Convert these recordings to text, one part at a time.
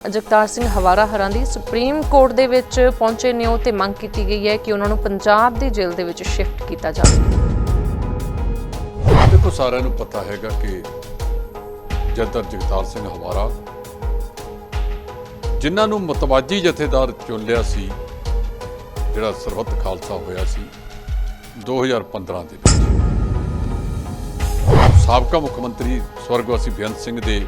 ਜਗਤਾਰ ਸਿੰਘ ਹਵਾਰਾ ਹਰਾਂ ਦੀ supreme court ਦੇ ਵਿੱਚ ਪਹੁੰਚੇ ਨੇ, ਉਹ ਤੇ ਮੰਗ ਕੀਤੀ ਗਈ ਹੈ ਕਿ ਉਹਨਾਂ ਨੂੰ ਪੰਜਾਬ ਦੀ ਜੇਲ੍ਹ ਦੇ ਵਿੱਚ ਸ਼ਿਫਟ ਕੀਤਾ ਜਾਵੇ। ਦੇਖੋ, ਸਾਰਿਆਂ ਨੂੰ ਪਤਾ ਹੈਗਾ ਕਿ ਜਦਰ ਜਗਤਾਰ ਸਿੰਘ ਹਵਾਰਾ ਜਿਨ੍ਹਾਂ ਨੂੰ ਮਤਵਾਜੀ ਜਥੇਦਾਰ ਚੁਣ ਲਿਆ ਸੀ, ਜਿਹੜਾ ਸਰਬੱਤ ਖਾਲਸਾ ਹੋਇਆ ਸੀ 2015 ਦੇ ਵਿੱਚ। ਸਾਬਕਾ ਮੁੱਖ ਮੰਤਰੀ ਸਵਰਗਵਾਸੀ ਬੇਅੰਤ ਸਿੰਘ ਦੇ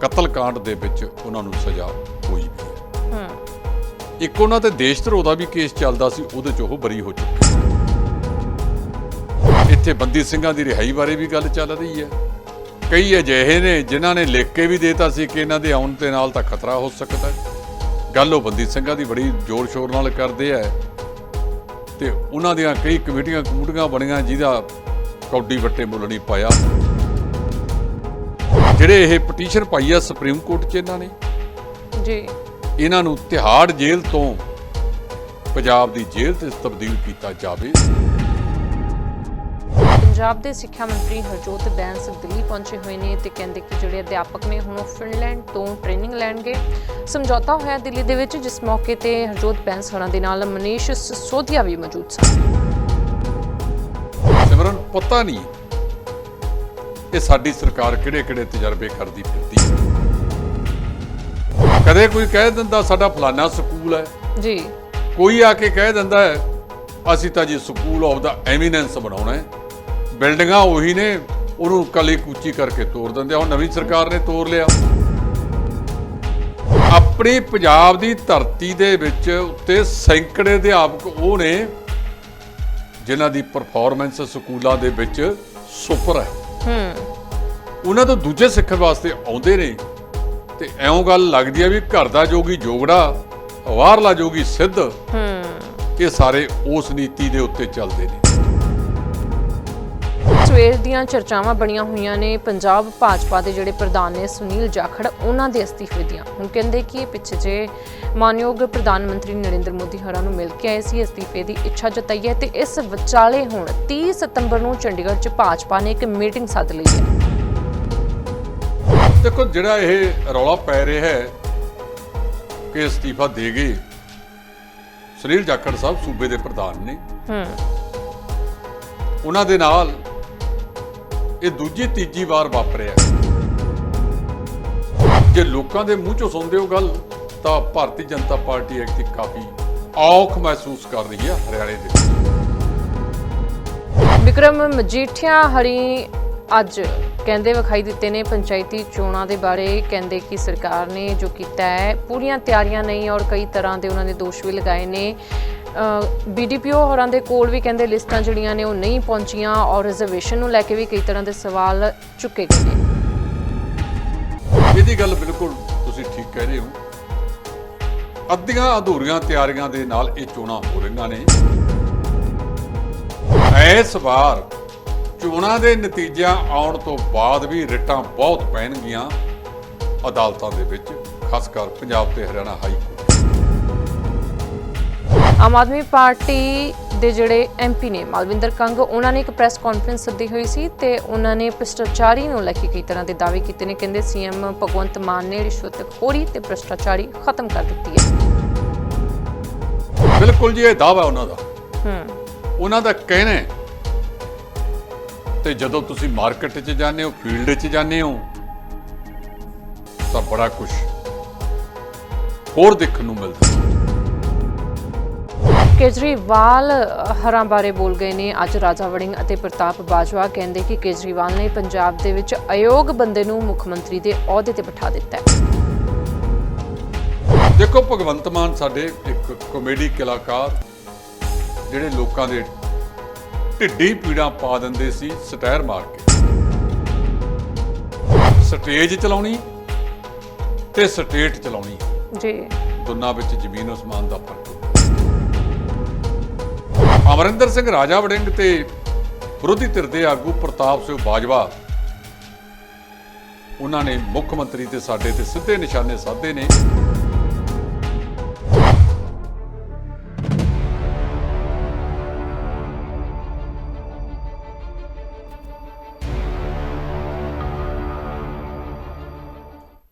ਕਤਲकांड ਦੇ ਵਿੱਚ ਉਹਨਾਂ ਨੂੰ ਸਜ਼ਾ ਹੋਈ ਵੀ ਹੈ। ਹੂੰ। ਇੱਕ ਉਹਨਾਂ ਤੇ ਦੇਸ਼ ਧਰੋਹ ਦਾ ਵੀ ਕੇਸ ਚੱਲਦਾ ਸੀ ਉਹਦੇ ਚ ਉਹ ਬਰੀ ਹੋ ਚੁੱਕੇ ਇੱਥੇ ਬੰਦੀ ਸਿੰਘਾਂ ਦੀ ਰਿਹਾਈ ਬਾਰੇ ਵੀ ਗੱਲ ਚੱਲ ਰਹੀ ਹੈ। ਕਈ ਅਜਿਹੇ ਨੇ ਜਿਨ੍ਹਾਂ ਨੇ ਲਿਖ ਕੇ ਵੀ ਦੇਤਾ ਸੀ ਕਿ ਇਹਨਾਂ ਦੇ ਆਉਣ ਦੇ ਨਾਲ ਤਾਂ ਖਤਰਾ ਹੋ ਸਕਦਾ ਹੈ। ਗੱਲ ਉਹ ਬੰਦੀ ਸਿੰਘਾਂ ਦੀ ਬੜੀ ਜ਼ੋਰ ਸ਼ੋਰ ਨਾਲ ਕਰਦੇ ਆ। ਤੇ ਉਹਨਾਂ ਦੀਆਂ ਕਈ ਕਮੇਟੀਆਂ ਕਮੂਟੀਆਂ ਬਣੀਆਂ ਜਿਹਦਾ ਕੌਡੀ ਵੱਟੇ ਮੁੱਲ ਨਹੀਂ ਪਾਇਆ। ਜਿਹੜੇ ਇਹ ਪਟੀਸ਼ਨ ਪਾਈ ਆ ਸੁਪਰੀਮ ਕੋਰਟ 'ਚ ਇਹਨਾਂ ਨੇ ਜੀ। ਇਹਨਾਂ ਨੂੰ ਤਿਹਾੜ ਜੇਲ੍ਹ ਤੋਂ ਪੰਜਾਬ ਦੀ ਜੇਲ੍ਹ ਤੇ ਤਬਦੀਲ ਕੀਤਾ ਜਾਵੇ। ਪੰਜਾਬ ਦੇ ਸਿੱਖਿਆ ਮੰਤਰੀ ਹਰਜੋਤ ਬੈਂਸ ਦਿੱਲੀ ਪਹੁੰਚੇ ਹੋਏ ਨੇ ਤੇ ਕਹਿੰਦੇ ਕਿ ਜਿਹੜੇ ਅਧਿਆਪਕ ਨੇ ਹੁਣ ਉਹ ਫਿਨਲੈਂਡ ਤੋਂ ਟ੍ਰੇਨਿੰਗ ਲੈਣਗੇ। ਸਮਝੌਤਾ ਹੋਇਆ ਦਿੱਲੀ ਦੇ ਵਿੱਚ ਜਿਸ ਮੌਕੇ ਤੇ ਹਰਜੋਤ ਬੈਂਸ ਹੋਰਾਂ ਦੇ ਨਾਲ ਮਨੀਸ਼ ਸਿਸੋਦੀਆ ਵੀ ਮੌਜੂਦ ਸਨ। ਸਿਮਰਨ ਪਤਾ ਨਹੀਂ ਇਹ ਸਾਡੀ ਸਰਕਾਰ ਕਿਹੜੇ ਕਿਹੜੇ ਤਜਰਬੇ ਕਰਦੀ ਫਿਰਦੀ ਹੈ। ਕਦੇ ਕੋਈ ਕਹਿ ਦਿੰਦਾ ਸਾਡਾ ਫਲਾਨਾ ਸਕੂਲ ਹੈ। ਜੀ। ਕੋਈ ਆ ਕੇ ਕਹਿ ਦਿੰਦਾ ਹੈ ਅਸੀਂ ਤਾਂ ਜੀ ਸਕੂਲ ਆਫ ਦਾ ਐਮੀਨੈਂਸ ਬਣਾਉਣਾ ਹੈ। ਬਿਲਡਿੰਗਾਂ ਉਹੀ ਨੇ ਉਹਨੂੰ ਕਲੀ ਕੂਚੀ ਕਰਕੇ ਤੋੜ ਦਿੰਦੇ ਆ। ਹੁਣ ਨਵੀਂ ਸਰਕਾਰ ਨੇ ਤੋੜ ਲਿਆ। ਆਪਣੀ ਪੰਜਾਬ ਦੀ ਧਰਤੀ ਦੇ ਵਿੱਚ ਉੱਤੇ ਸੈਂਕੜੇ ਅਧਿਆਪਕ ਉਹ ਨੇ ਜਿਨ੍ਹਾਂ ਦੀ ਪਰਫਾਰਮੈਂਸ ਸਕੂਲਾਂ ਦੇ ਵਿੱਚ ਸੁਪਰ ਹੈ। ਹੂੰ। ਉਹਨਾਂ ਤੋਂ ਦੂਜੇ ਸਿੱਖਣ ਵਾਸਤੇ ਆਉਂਦੇ ਨੇ। ਤੇ ਐਉਂ ਗੱਲ ਲੱਗਦੀ ਆ ਵੀ ਘਰ ਦਾ ਜੋਗੀ ਜੋਗੜਾ ਬਾਹਰਲਾ ਜੋਗੀ ਸਿੱਧ ਹੂੰ। ਇਹ ਸਾਰੇ ਉਸ ਨੀਤੀ ਦੇ ਉੱਤੇ ਚੱਲਦੇ ਨੇ। ਸਵੇਰ ਦੀਆਂ ਚਰਚਾਵਾਂ ਬਣੀਆਂ ਹੋਈਆਂ ਨੇ। ਪੰਜਾਬ ਭਾਜਪਾ ਦੇ ਜਿਹੜੇ ਪ੍ਰਧਾਨ ਨੇ ਸੁਨੀਲ ਜਾਖੜ ਉਹਨਾਂ ਦੇ ਅਸਤੀਫੇ ਦੀਆਂ। ਹੁਣ ਕਹਿੰਦੇ ਕਿ ਪਿੱਛੇ ਜੇ ਮਾਨਯੋਗ ਪ੍ਰਧਾਨ ਮੰਤਰੀ ਨਰਿੰਦਰ ਮੋਦੀ ਹਰਾਂ ਨੂੰ ਮਿਲ ਕੇ ਆਏ ਸੀ ਅਸਤੀਫੇ ਦੀ ਇੱਛਾ ਜਤਾਈ ਹੈ ਤੇ ਇਸ ਵਿਚਾਲੇ ਹੁਣ 30 ਸਤੰਬਰ ਨੂੰ ਚੰਡੀਗੜ੍ਹ 'ਚ ਭਾਜਪਾ ਨੇ ਇੱਕ ਮੀਟਿੰਗ ਸੱਦ ਲਈ ਹੈ। ਦੇਖੋ ਜਿਹੜਾ ਇਹ ਰੌਲਾ ਪੈ ਰਿਹਾ ਹੈ ਕਿ ਅਸਤੀਫਾ ਦੇ ਗਏ ਸੁਨੀਲ ਜਾਖੜ ਸਾਹਿਬ ਸੂਬੇ ਦੇ ਪ੍ਰਧਾਨ ਨੇ। ਹੂੰ। ਉਹਨਾਂ ਦੇ ਨਾਲ ਇਹ ਦੂਜੀ ਤੀਜੀ ਵਾਰ ਵਾਪਰਿਆ ਜੇ ਲੋਕਾਂ ਦੇ ਮੂੰਹ ਚੋਂ ਸੁਣਦੇ ਹੋ ਗੱਲ, ਤਾਂ ਭਾਰਤੀ ਜਨਤਾ ਪਾਰਟੀ ਐਕਟੀ ਕਾਫੀ ਔਖ ਮਹਿਸੂਸ ਕਰ ਰਹੀ ਹੈ ਹਰਿਆਣੇ ਦੇ ਵਿਕਰਮ, ਮਜੀਠੀਆ, ਹਰੀ ਅੱਜ ਕਹਿੰਦੇ ਵਿਖਾਈ ਦਿੱਤੇ ਨੇ ਪੰਚਾਇਤੀ ਚੋਣਾਂ ਦੇ ਬਾਰੇ। ਕਹਿੰਦੇ ਕਿ ਸਰਕਾਰ ਨੇ ਜੋ ਕੀਤਾ ਹੈ, ਪੂਰੀਆਂ ਤਿਆਰੀਆਂ ਨਹੀਂ ਔਰ ਕਈ ਤਰ੍ਹਾਂ ਦੇ ਉਹਨਾਂ ਨੇ ਦੋਸ਼ ਵੀ ਲਗਾਏ ਨੇ। ਬੀਡੀਪੀਓ ਹੋਰਾਂ ਦੇ ਕੋਲ ਵੀ ਕਹਿੰਦੇ ਲਿਸਟਾਂ ਜਿਹੜੀਆਂ ਨੇ ਉਹ ਨਹੀਂ ਪਹੁੰਚੀਆਂ ਔਰ ਰਿਜ਼ਰਵੇਸ਼ਨ ਨੂੰ ਲੈ ਕੇ ਵੀ ਕਈ ਤਰ੍ਹਾਂ ਦੇ ਸਵਾਲ ਚੁੱਕੇ ਗਏ ਨੇ। ਇਹਦੀ ਗੱਲ ਬਿਲਕੁਲ ਤੁਸੀਂ ਠੀਕ ਕਹਿ ਰਹੇ ਹੋ। ਅੱਧੀਆਂ ਅਧੂਰੀਆਂ ਤਿਆਰੀਆਂ ਦੇ ਨਾਲ ਇਹ ਚੋਣਾਂ ਹੋ ਰਹੀਆਂ ਨੇ। ਇਸ ਵਾਰ ਚੋਣਾਂ ਦੇ ਨਤੀਜਿਆਂ ਆਉਣ ਤੋਂ ਬਾਅਦ ਵੀ ਰਿਟਾਂ ਬਹੁਤ ਪੈਣਗੀਆਂ ਅਦਾਲਤਾਂ ਦੇ ਵਿੱਚ, ਖਾਸ ਕਰ ਪੰਜਾਬ ਤੇ Haryana high court. Aam Aadmi party ਦੇ ਜਿਹੜੇ ਐਮਪੀ ਨੇ ਮਾਲਵਿੰਦਰ ਕੰਗ ਉਹਨਾਂ ਨੇ ਇੱਕ ਪ੍ਰੈਸ ਕਾਨਫਰੰਸ ਸੱਦੀ ਹੋਈ ਸੀ ਤੇ ਉਹਨਾਂ ਨੇ ਭ੍ਰਿਸ਼ਟਾਚਾਰੀ ਨੂੰ ਲੈ ਕੇ ਕਈ ਤਰ੍ਹਾਂ ਦੇ ਦਾਅਵੇ ਕੀਤੇ ਨੇ। ਕਹਿੰਦੇ ਸੀਐਮ ਭਗਵੰਤ ਮਾਨ ਨੇ ਰਿਸ਼ਵਤਖੋਰੀ ਤੇ ਭ੍ਰਿਸ਼ਟਾਚਾਰੀ ਖਤਮ ਕਰ ਦਿੱਤੀ ਹੈ। ਬਿਲਕੁਲ ਜੀ ਇਹ ਦਾਅਵਾ ਉਹਨਾਂ ਦਾ। ਹੂੰ। ਉਹਨਾਂ ਦਾ ਕਹਿਣਾ ਤੇ ਜਦੋਂ ਤੁਸੀਂ ਮਾਰਕੀਟ 'ਚ ਜਾਂਦੇ ਹੋ ਫੀਲਡ 'ਚ ਜਾਂਦੇ ਹੋ ਤਾਂ ਬੜਾ ਕੁਝ ਹੋਰ ਦੇਖਣ ਨੂੰ ਮਿਲਦਾ। ਕੇਜਰੀਵਾਲ ਹਰਾਂ ਬਾਰੇ ਬੋਲ ਗਏ ਨੇ। ਅੱਜ ਰਾਜਾ ਵੜਿੰਗ ਅਤੇ ਪ੍ਰਤਾਪ ਬਾਜਵਾ ਕਹਿੰਦੇ ਕਿ ਕੇਜਰੀਵਾਲ ਨੇ ਪੰਜਾਬ ਦੇ ਵਿੱਚ ਅਯੋਗ ਬੰਦੇ ਨੂੰ ਮੁੱਖ ਮੰਤਰੀ ਦੇ ਅਹੁਦੇ ਤੇ ਬਿਠਾ ਦਿੱਤਾ ਹੈ। ਦੇਖੋ ਭਗਵੰਤ ਮਾਨ ਸਾਡੇ ਇੱਕ ਕਾਮੇਡੀ ਕਲਾਕਾਰ ਜਿਹੜੇ ਲੋਕਾਂ ਦੇ ਢਿੱਡੀ ਪੀੜਾਂ ਪਾ ਦਿੰਦੇ ਸੀ ਸਟਾਇਰ ਮਾਰ ਕੇ। ਸਟੇਜ ਚਲਾਉਣੀ ਤੇ ਸਟੇਟ ਚਲਾਉਣੀ। ਜੀ। ਦੋਨਾਂ ਵਿੱਚ ਜ਼ਮੀਨ ਅਸਮਾਨ ਦਾ ਫ਼ਰਕ। ਅਮਰਿੰਦਰ ਸਿੰਘ ਰਾਜਾ ਵੜਿੰਗ ਤੇ ਵਿਰੋਧੀ ਧਿਰ ਦੇ ਆਗੂ ਪ੍ਰਤਾਪ ਸਿੰਘ ਬਾਜਵਾ। ਉਹਨਾਂ ਨੇ ਮੁੱਖ ਮੰਤਰੀ ਤੇ ਸਾਡੇ ਤੇ ਸਿੱਧੇ ਨਿਸ਼ਾਨੇ ਸਾਧੇ ਨੇ।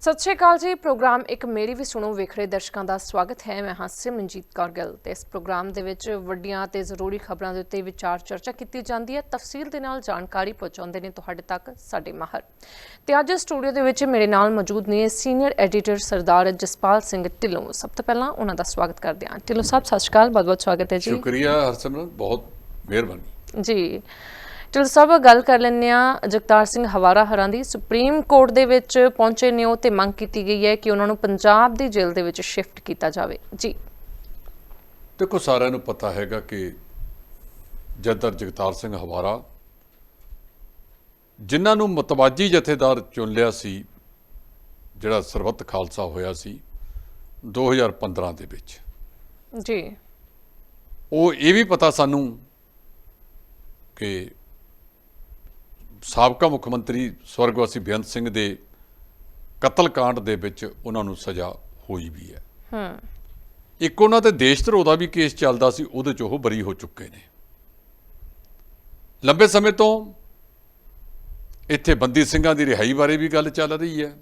ਸਤਿ ਸ਼੍ਰੀ ਅਕਾਲ ਜੀ। ਪ੍ਰੋਗਰਾਮ ਇੱਕ ਮੇਰੀ ਵੀ ਸੁਣੋ ਵੇਖ ਰਹੇ ਦਰਸ਼ਕਾਂ ਦਾ ਸਵਾਗਤ ਹੈ। ਮੈਂ ਹਾਂ ਸਿਮਰਨਜੀਤ ਕੌਰ ਗਿੱਲ ਤੇ ਇਸ ਪ੍ਰੋਗਰਾਮ ਦੇ ਵਿੱਚ ਵੱਡੀਆਂ ਤੇ ਜ਼ਰੂਰੀ ਖਬਰਾਂ ਦੇ ਉੱਤੇ ਵਿਚਾਰ ਚਰਚਾ ਕੀਤੀ ਜਾਂਦੀ ਹੈ। ਤਫਸੀਲ ਦੇ ਨਾਲ ਜਾਣਕਾਰੀ ਪਹੁੰਚਾਉਂਦੇ ਨੇ ਤੁਹਾਡੇ ਤੱਕ ਸਾਡੇ ਮਾਹਰ। ਤੇ ਅੱਜ ਸਟੂਡੀਓ ਦੇ ਵਿੱਚ ਮੇਰੇ ਨਾਲ ਮੌਜੂਦ ਨੇ ਸੀਨੀਅਰ ਐਡੀਟਰ ਸਰਦਾਰ ਜਸਪਾਲ ਸਿੰਘ ਢਿੱਲੋਂ। ਸਭ ਤੋਂ ਪਹਿਲਾਂ ਉਹਨਾਂ ਦਾ ਸਵਾਗਤ ਕਰਦੇ ਹਾਂ। ਢਿੱਲੋਂ ਸਾਹਿਬ ਸਤਿ ਸ਼੍ਰੀ ਅਕਾਲ। ਬਹੁਤ ਬਹੁਤ ਸਵਾਗਤ ਹੈ ਜੀ। ਸ਼ੁਕਰੀਆ ਹਰਸਿਮਰਨ ਬਹੁਤ ਮਿਹਰਬਾਨੀ। ਜੀ। ਚਲੋ ਸਭ ਗੱਲ ਕਰ ਲੈਂਦੇ ਆ ਜਗਤਾਰ ਸਿੰਘ ਹਵਾਰਾ ਹਰਾਂ ਦੀ। ਸੁਪਰੀਮ ਕੋਰਟ ਦੇ ਵਿੱਚ ਪਹੁੰਚੇ ਨੇ ਉਹ ਤੇ ਮੰਗ ਕੀਤੀ ਗਈ ਹੈ ਕਿ ਉਹਨਾਂ ਨੂੰ ਪੰਜਾਬ ਦੀ ਜੇਲ੍ਹ ਦੇ ਵਿੱਚ ਸ਼ਿਫਟ ਕੀਤਾ ਜਾਵੇ। ਜੀ। ਦੇਖੋ ਸਾਰਿਆਂ ਨੂੰ ਪਤਾ ਹੈਗਾ ਕਿ ਜਦਰ ਜਗਤਾਰ ਸਿੰਘ ਹਵਾਰਾ ਜਿਨ੍ਹਾਂ ਨੂੰ ਮਤਵਾਜੀ ਜਥੇਦਾਰ ਚੁਣ ਲਿਆ ਸੀ ਜਿਹੜਾ ਸਰਬੱਤ ਖਾਲਸਾ ਹੋਇਆ ਸੀ 2015 ਦੇ ਵਿੱਚ। ਜੀ। ਉਹ ਇਹ ਵੀ ਪਤਾ ਸਾਨੂੰ ਕਿ ਸਾਬਕਾ ਮੁੱਖ ਮੰਤਰੀ ਸਵਰਗਵਾਸੀ ਬੇਅੰਤ ਸਿੰਘ ਦੇ ਕਤਲकांड ਦੇ ਵਿੱਚ ਉਹਨਾਂ ਨੂੰ ਸਜ਼ਾ ਹੋਈ ਵੀ ਹੈ। ਹੂੰ। ਇੱਕ ਉਹਨਾਂ ਤੇ ਦੇਸ਼ ਧਰੋਹ ਦਾ ਵੀ ਕੇਸ ਚੱਲਦਾ ਸੀ ਉਹਦੇ ਚ ਉਹ ਬਰੀ ਹੋ ਚੁੱਕੇ ਨੇ। ਲੰਬੇ ਸਮੇਂ ਤੋਂ ਇੱਥੇ ਬੰਦੀ ਸਿੰਘਾਂ ਦੀ ਰਿਹਾਈ ਬਾਰੇ ਵੀ ਗੱਲ ਚੱਲ ਰਹੀ ਹੈ।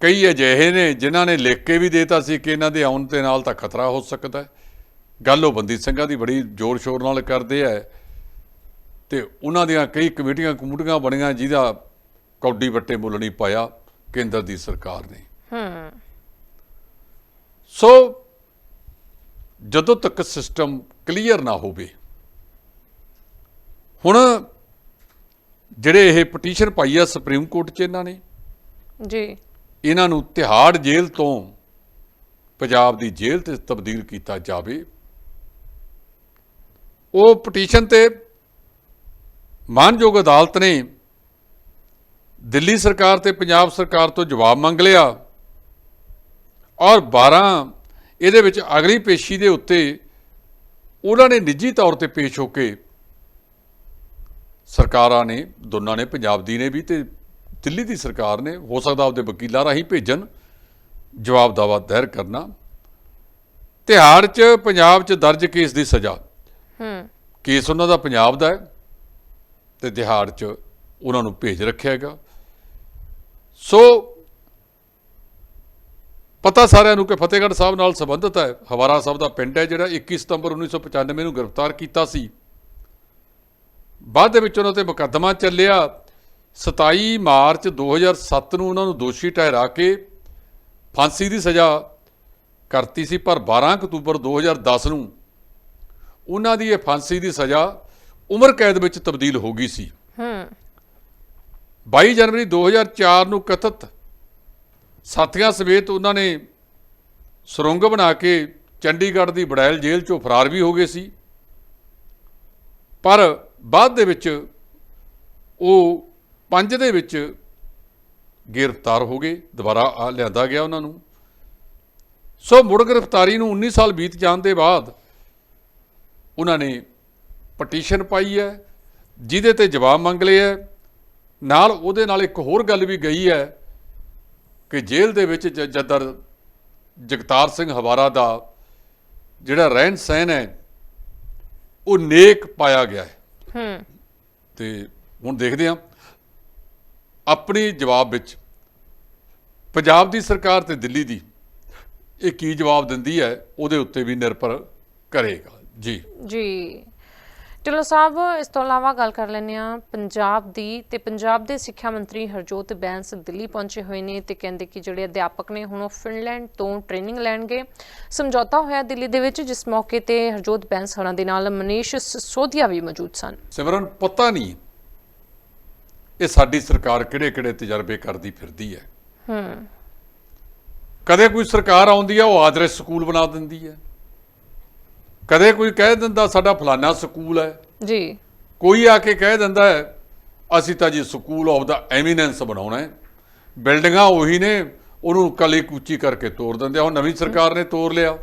ਕਈ ਅਜਿਹੇ ਨੇ ਜਿਨ੍ਹਾਂ ਨੇ ਲਿਖ ਕੇ ਵੀ ਦੇਤਾ ਸੀ ਕਿ ਇਹਨਾਂ ਦੇ ਆਉਣ ਦੇ ਨਾਲ ਤਾਂ ਖਤਰਾ ਹੋ ਸਕਦਾ ਹੈ। ਗੱਲ ਉਹ ਬੰਦੀ ਸਿੰਘਾਂ ਦੀ ਬੜੀ ਜ਼ੋਰ ਸ਼ੋਰ ਨਾਲ ਕਰਦੇ ਆ। ਤੇ ਉਹਨਾਂ ਦੀਆਂ ਕਈ ਕਮੇਟੀਆਂ ਕਮੂਟੀਆਂ ਬਣੀਆਂ ਜਿਹਦਾ ਕੌਡੀ ਵੱਟੇ ਮੁੱਲ ਨਹੀਂ ਪਾਇਆ ਕੇਂਦਰ ਦੀ ਸਰਕਾਰ ਨੇ। ਹੂੰ। ਸੋ ਜਦੋਂ ਤੱਕ ਸਿਸਟਮ ਕਲੀਅਰ ਨਾ ਹੋਵੇ ਹੁਣ ਜਿਹੜੇ ਇਹ ਪਟੀਸ਼ਨ ਪਾਈ ਆ ਸੁਪਰੀਮ ਕੋਰਟ 'ਚ ਇਹਨਾਂ ਨੇ ਜੀ। ਇਹਨਾਂ ਨੂੰ ਤਿਹਾੜ ਜੇਲ੍ਹ ਤੋਂ ਪੰਜਾਬ ਦੀ ਜੇਲ੍ਹ ਤੇ ਤਬਦੀਲ ਕੀਤਾ ਜਾਵੇ ਉਹ ਪਟੀਸ਼ਨ ਤੇ ਮਾਨਯੋਗ ਅਦਾਲਤ ਨੇ ਦਿੱਲੀ ਸਰਕਾਰ ਤੇ ਪੰਜਾਬ ਸਰਕਾਰ ਤੋਂ ਜਵਾਬ ਮੰਗ ਲਿਆ ਔਰ 12 ਇਹਦੇ ਵਿੱਚ ਅਗਲੀ ਪੇਸ਼ੀ ਦੇ ਉੱਤੇ ਉਹਨਾਂ ਨੇ ਨਿੱਜੀ ਤੌਰ ਤੇ ਪੇਸ਼ ਹੋ ਕੇ ਸਰਕਾਰਾਂ ਨੇ ਦੋਨਾਂ ਨੇ ਪੰਜਾਬ ਦੀ ਨੇ ਵੀ ਤੇ ਦਿੱਲੀ ਦੀ ਸਰਕਾਰ ਨੇ ਹੋ ਸਕਦਾ ਆਪਦੇ ਵਕੀਲਾਂ ਰਾਹੀਂ ਭੇਜਣ ਜਵਾਬ ਦਾਵਾ ਦਾਇਰ ਕਰਨਾ। ਤਿਹਾੜ 'ਚ ਪੰਜਾਬ 'ਚ ਦਰਜ ਕੇਸ ਦੀ ਸਜ਼ਾ। ਹੂੰ। ਕੇਸ ਉਹਨਾਂ ਦਾ ਪੰਜਾਬ ਦਾ ਹੈ। ਤੇ ਦਿਹਾੜ 'ਚ ਉਹਨਾਂ ਨੂੰ ਭੇਜ ਰੱਖਿਆ ਹੈਗਾ। ਸੋ ਪਤਾ ਸਾਰਿਆਂ ਨੂੰ ਕਿ ਫਤਿਹਗੜ੍ਹ ਸਾਹਿਬ ਨਾਲ ਸੰਬੰਧਿਤ ਹੈ। ਹਵਾਰਾ ਸਾਹਿਬ ਦਾ ਪਿੰਡ ਹੈ ਜਿਹੜਾ 21 ਸਤੰਬਰ 1995 ਨੂੰ ਗ੍ਰਿਫਤਾਰ ਕੀਤਾ ਸੀ। ਬਾਅਦ ਦੇ ਵਿੱਚ ਉਹਨਾਂ ਤੇ ਮੁਕੱਦਮਾ ਚੱਲਿਆ। 27 ਮਾਰਚ 2007 ਨੂੰ ਉਹਨਾਂ ਨੂੰ ਦੋਸ਼ੀ ਠਹਿਰਾ ਕੇ ਫਾਂਸੀ ਦੀ ਸਜ਼ਾ ਕਰਤੀ ਸੀ, ਪਰ 12 ਅਕਤੂਬਰ 2010 ਨੂੰ ਉਹਨਾਂ ਦੀ ਇਹ ਫਾਂਸੀ ਦੀ ਸਜ਼ਾ ਉਮਰ ਕੈਦ ਵਿੱਚ ਤਬਦੀਲ ਹੋ ਗਈ ਸੀ। ਹੂੰ। 22 ਜਨਵਰੀ 2004 ਨੂੰ ਕਥਿਤ ਸਾਥੀਆਂ ਸਮੇਤ ਉਹਨਾਂ ਨੇ ਸੁਰੰਗ ਬਣਾ ਕੇ ਚੰਡੀਗੜ੍ਹ ਦੀ ਬੜੈਲ ਜੇਲ੍ਹ ਚੋਂ ਫਰਾਰ ਵੀ ਹੋ ਗਏ ਸੀ। ਪਰ ਬਾਅਦ ਦੇ ਵਿੱਚ ਉਹ ਪੰਜ ਦੇ ਵਿੱਚ ਗ੍ਰਿਫਤਾਰ ਹੋ ਗਏ ਦੁਬਾਰਾ ਆ ਲਿਆਂਦਾ ਗਿਆ ਉਹਨਾਂ ਨੂੰ। ਸੋ ਮੁੜ ਗ੍ਰਿਫਤਾਰੀ ਨੂੰ 19 ਸਾਲ ਬੀਤ ਜਾਣ ਦੇ ਬਾਅਦ ਉਹਨਾਂ ਨੇ ਪਟੀਸ਼ਨ ਪਾਈ ਹੈ ਜਿਹਦੇ ਤੇ ਜਵਾਬ ਮੰਗ ਲਿਆ ਹੈ। ਨਾਲ ਉਹਦੇ ਨਾਲ ਇੱਕ ਹੋਰ ਗੱਲ ਵੀ ਗਈ ਹੈ ਕਿ ਜੇਲ੍ਹ ਦੇ ਵਿੱਚ ਜਦਰ ਜਗਤਾਰ ਸਿੰਘ ਹਵਾਰਾ ਦਾ ਜਿਹੜਾ ਰਹਿਣ ਸਹਿਣ ਹੈ ਉਹ ਨੇਕ ਪਾਇਆ ਗਿਆ ਹੈ। ਹੂੰ। ਤੇ ਹੁਣ ਦੇਖਦੇ ਹਾਂ ਆਪਣੀ ਜਵਾਬ ਵਿੱਚ ਪੰਜਾਬ ਦੀ ਸਰਕਾਰ ਤੇ ਦਿੱਲੀ ਦੀ ਇਹ ਕੀ ਜਵਾਬ ਦਿੰਦੀ ਹੈ ਉਹਦੇ ਉੱਤੇ ਵੀ ਨਿਰਭਰ ਕਰੇਗਾ। ਜੀ। ਜੀ। ਢਿੱਲੋਂ ਸਾਹਿਬ ਇਸ ਤੋਂ ਇਲਾਵਾ ਗੱਲ ਕਰ ਲੈਂਦੇ ਆ ਪੰਜਾਬ ਦੀ ਤੇ ਪੰਜਾਬ ਦੇ ਸਿੱਖਿਆ ਮੰਤਰੀ ਹਰਜੋਤ ਬੈਂਸ ਦਿੱਲੀ ਪਹੁੰਚੇ ਹੋਏ ਨੇ ਤੇ ਕਹਿੰਦੇ ਕਿ ਜਿਹੜੇ ਅਧਿਆਪਕ ਨੇ ਹੁਣ ਉਹ ਫਿਨਲੈਂਡ ਤੋਂ ਟ੍ਰੇਨਿੰਗ ਲੈਣਗੇ। ਸਮਝੌਤਾ ਹੋਇਆ ਦਿੱਲੀ ਦੇ ਵਿੱਚ ਜਿਸ ਮੌਕੇ ਤੇ ਹਰਜੋਤ ਬੈਂਸ ਹਰਾਂ ਦੇ ਨਾਲ ਮਨੀਸ਼ ਸੋਧੀਆ ਵੀ ਮੌਜੂਦ ਸਨ। ਸਿਮਰਨ ਪਤਾ ਨਹੀਂ ਇਹ ਸਾਡੀ ਸਰਕਾਰ ਕਿਹੜੇ ਕਿਹੜੇ ਤਜਰਬੇ ਕਰਦੀ ਫਿਰਦੀ ਹੈ। ਹੂੰ। ਕਦੇ ਕੋਈ ਸਰਕਾਰ ਆਉਂਦੀ ਹੈ ਉਹ ਆਦਰਸ਼ ਸਕੂਲ ਬਣਾ ਦਿੰਦੀ ਹੈ। ਕਦੇ ਕੋਈ ਕਹਿ ਦਿੰਦਾ ਸਾਡਾ ਫਲਾਨਾ ਸਕੂਲ ਹੈ। ਜੀ। ਕੋਈ ਆ ਕੇ ਕਹਿ ਦਿੰਦਾ ਹੈ ਅਸੀਂ ਤਾਂ ਜੀ ਸਕੂਲ ਆਫ ਦਾ ਐਮੀਨੈਂਸ ਬਣਾਉਣਾ ਹੈ। ਬਿਲਡਿੰਗਾਂ ਉਹੀ ਨੇ ਉਹਨੂੰ ਕਲੀ ਕੂਚੀ ਕਰਕੇ ਤੋੜ ਦਿੰਦੇ ਆ ਹੁਣ ਨਵੀਂ ਸਰਕਾਰ ਨੇ ਤੋੜ ਲਿਆ।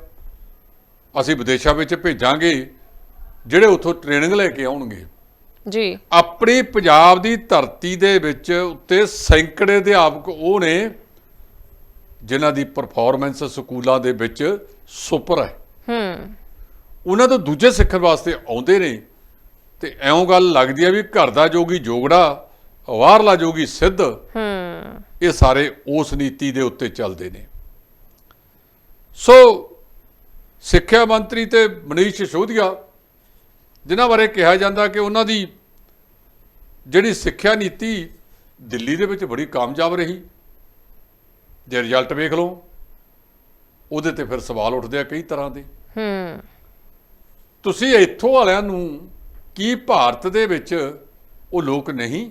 ਅਸੀਂ ਵਿਦੇਸ਼ਾਂ ਵਿੱਚ ਭੇਜਾਂਗੇ ਜਿਹੜੇ ਉੱਥੋਂ ਟ੍ਰੇਨਿੰਗ ਲੈ ਕੇ ਆਉਣਗੇ। ਜੀ। ਆਪਣੀ ਪੰਜਾਬ ਦੀ ਧਰਤੀ ਦੇ ਵਿੱਚ ਉੱਤੇ ਸੈਂਕੜੇ ਅਧਿਆਪਕ ਉਹ ਨੇ ਜਿਨ੍ਹਾਂ ਦੀ ਪਰਫਾਰਮੈਂਸ ਸਕੂਲਾਂ ਦੇ ਵਿੱਚ ਸੁਪਰ ਹੈ। ਹੂੰ। ਉਹਨਾਂ ਤੋਂ ਦੂਜੇ ਸਿੱਖਣ ਵਾਸਤੇ ਆਉਂਦੇ ਨੇ। ਤੇ ਐਉਂ ਗੱਲ ਲੱਗਦੀ ਹੈ ਵੀ ਘਰ ਦਾ ਜੋਗੀ ਜੋਗੜਾ ਬਾਹਰਲਾ ਜੋਗੀ ਸਿੱਧ ਹੂੰ। ਇਹ ਸਾਰੇ ਉਸ ਨੀਤੀ ਦੇ ਉੱਤੇ ਚੱਲਦੇ ਨੇ। ਸੋ ਸਿੱਖਿਆ ਮੰਤਰੀ ਤੇ ਮਨੀਸ਼ ਸਿਸੋਦੀਆ ਜਿਨ੍ਹਾਂ ਬਾਰੇ ਕਿਹਾ ਜਾਂਦਾ ਕਿ ਉਹਨਾਂ ਦੀ ਜਿਹੜੀ ਸਿੱਖਿਆ ਨੀਤੀ ਦਿੱਲੀ ਦੇ ਵਿੱਚ ਬੜੀ ਕਾਮਯਾਬ ਰਹੀ। ਜੇ ਰਿਜ਼ਲਟ ਵੇਖ ਲਓ ਉਹਦੇ ਤੇ ਫਿਰ ਸਵਾਲ ਉੱਠਦੇ ਆ ਕਈ ਤਰ੍ਹਾਂ ਦੇ। ਹੂੰ। ਤੁਸੀਂ ਇੱਥੋਂ ਵਾਲਿਆਂ ਨੂੰ ਕੀ ਭਾਰਤ ਦੇ ਵਿੱਚ ਉਹ ਲੋਕ ਨਹੀਂ?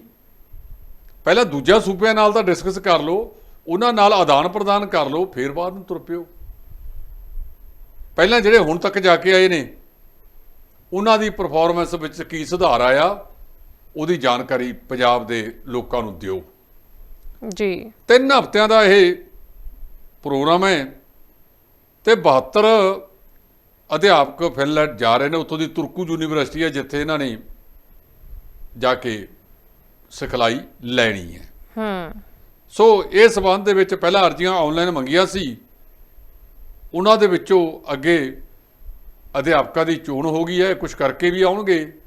ਪਹਿਲਾਂ ਦੂਜਾ ਸੂਬਿਆਂ ਨਾਲ ਤਾਂ ਡਿਸਕਸ ਕਰ ਲਓ ਉਹਨਾਂ ਨਾਲ ਆਦਾਨ ਪ੍ਰਦਾਨ ਕਰ ਲਓ ਫਿਰ ਬਾਅਦ ਨੂੰ ਤੁਰ ਪਿਓ। ਪਹਿਲਾਂ ਜਿਹੜੇ ਹੁਣ ਤੱਕ ਜਾ ਕੇ ਆਏ ਨੇ ਉਹਨਾਂ ਦੀ ਪਰਫਾਰਮੈਂਸ ਵਿੱਚ ਕੀ ਸੁਧਾਰ ਆਇਆ ਉਹਦੀ ਜਾਣਕਾਰੀ ਪੰਜਾਬ ਦੇ ਲੋਕਾਂ ਨੂੰ ਦਿਓ। ਜੀ। ਤਿੰਨ ਹਫ਼ਤਿਆਂ ਦਾ ਇਹ ਪ੍ਰੋਗਰਾਮ ਹੈ ਤੇ 72 ਅਧਿਆਪਕ ਫਿਨਲੈਂਡ ਜਾ ਰਹੇ ਨੇ ਉੱਥੋਂ ਦੀ ਤੁਰਕੂ ਯੂਨੀਵਰਸਿਟੀ ਹੈ ਜਿੱਥੇ ਇਹਨਾਂ ਨੇ ਜਾ ਕੇ ਸਿਖਲਾਈ ਲੈਣੀ ਹੈ। ਹੂੰ। ਸੋ ਇਸ ਸਬੰਧ ਦੇ ਵਿੱਚ ਪਹਿਲਾਂ ਅਰਜ਼ੀਆਂ ਆਨਲਾਈਨ ਮੰਗੀਆਂ ਸੀ। ਉਹਨਾਂ ਦੇ ਵਿੱਚੋਂ ਅੱਗੇ ਅਧਿਆਪਕਾਂ ਦੀ ਚੋਣ ਹੋ ਗਈ ਹੈ ਕੁਝ ਕਰਕੇ ਵੀ ਆਉਣਗੇ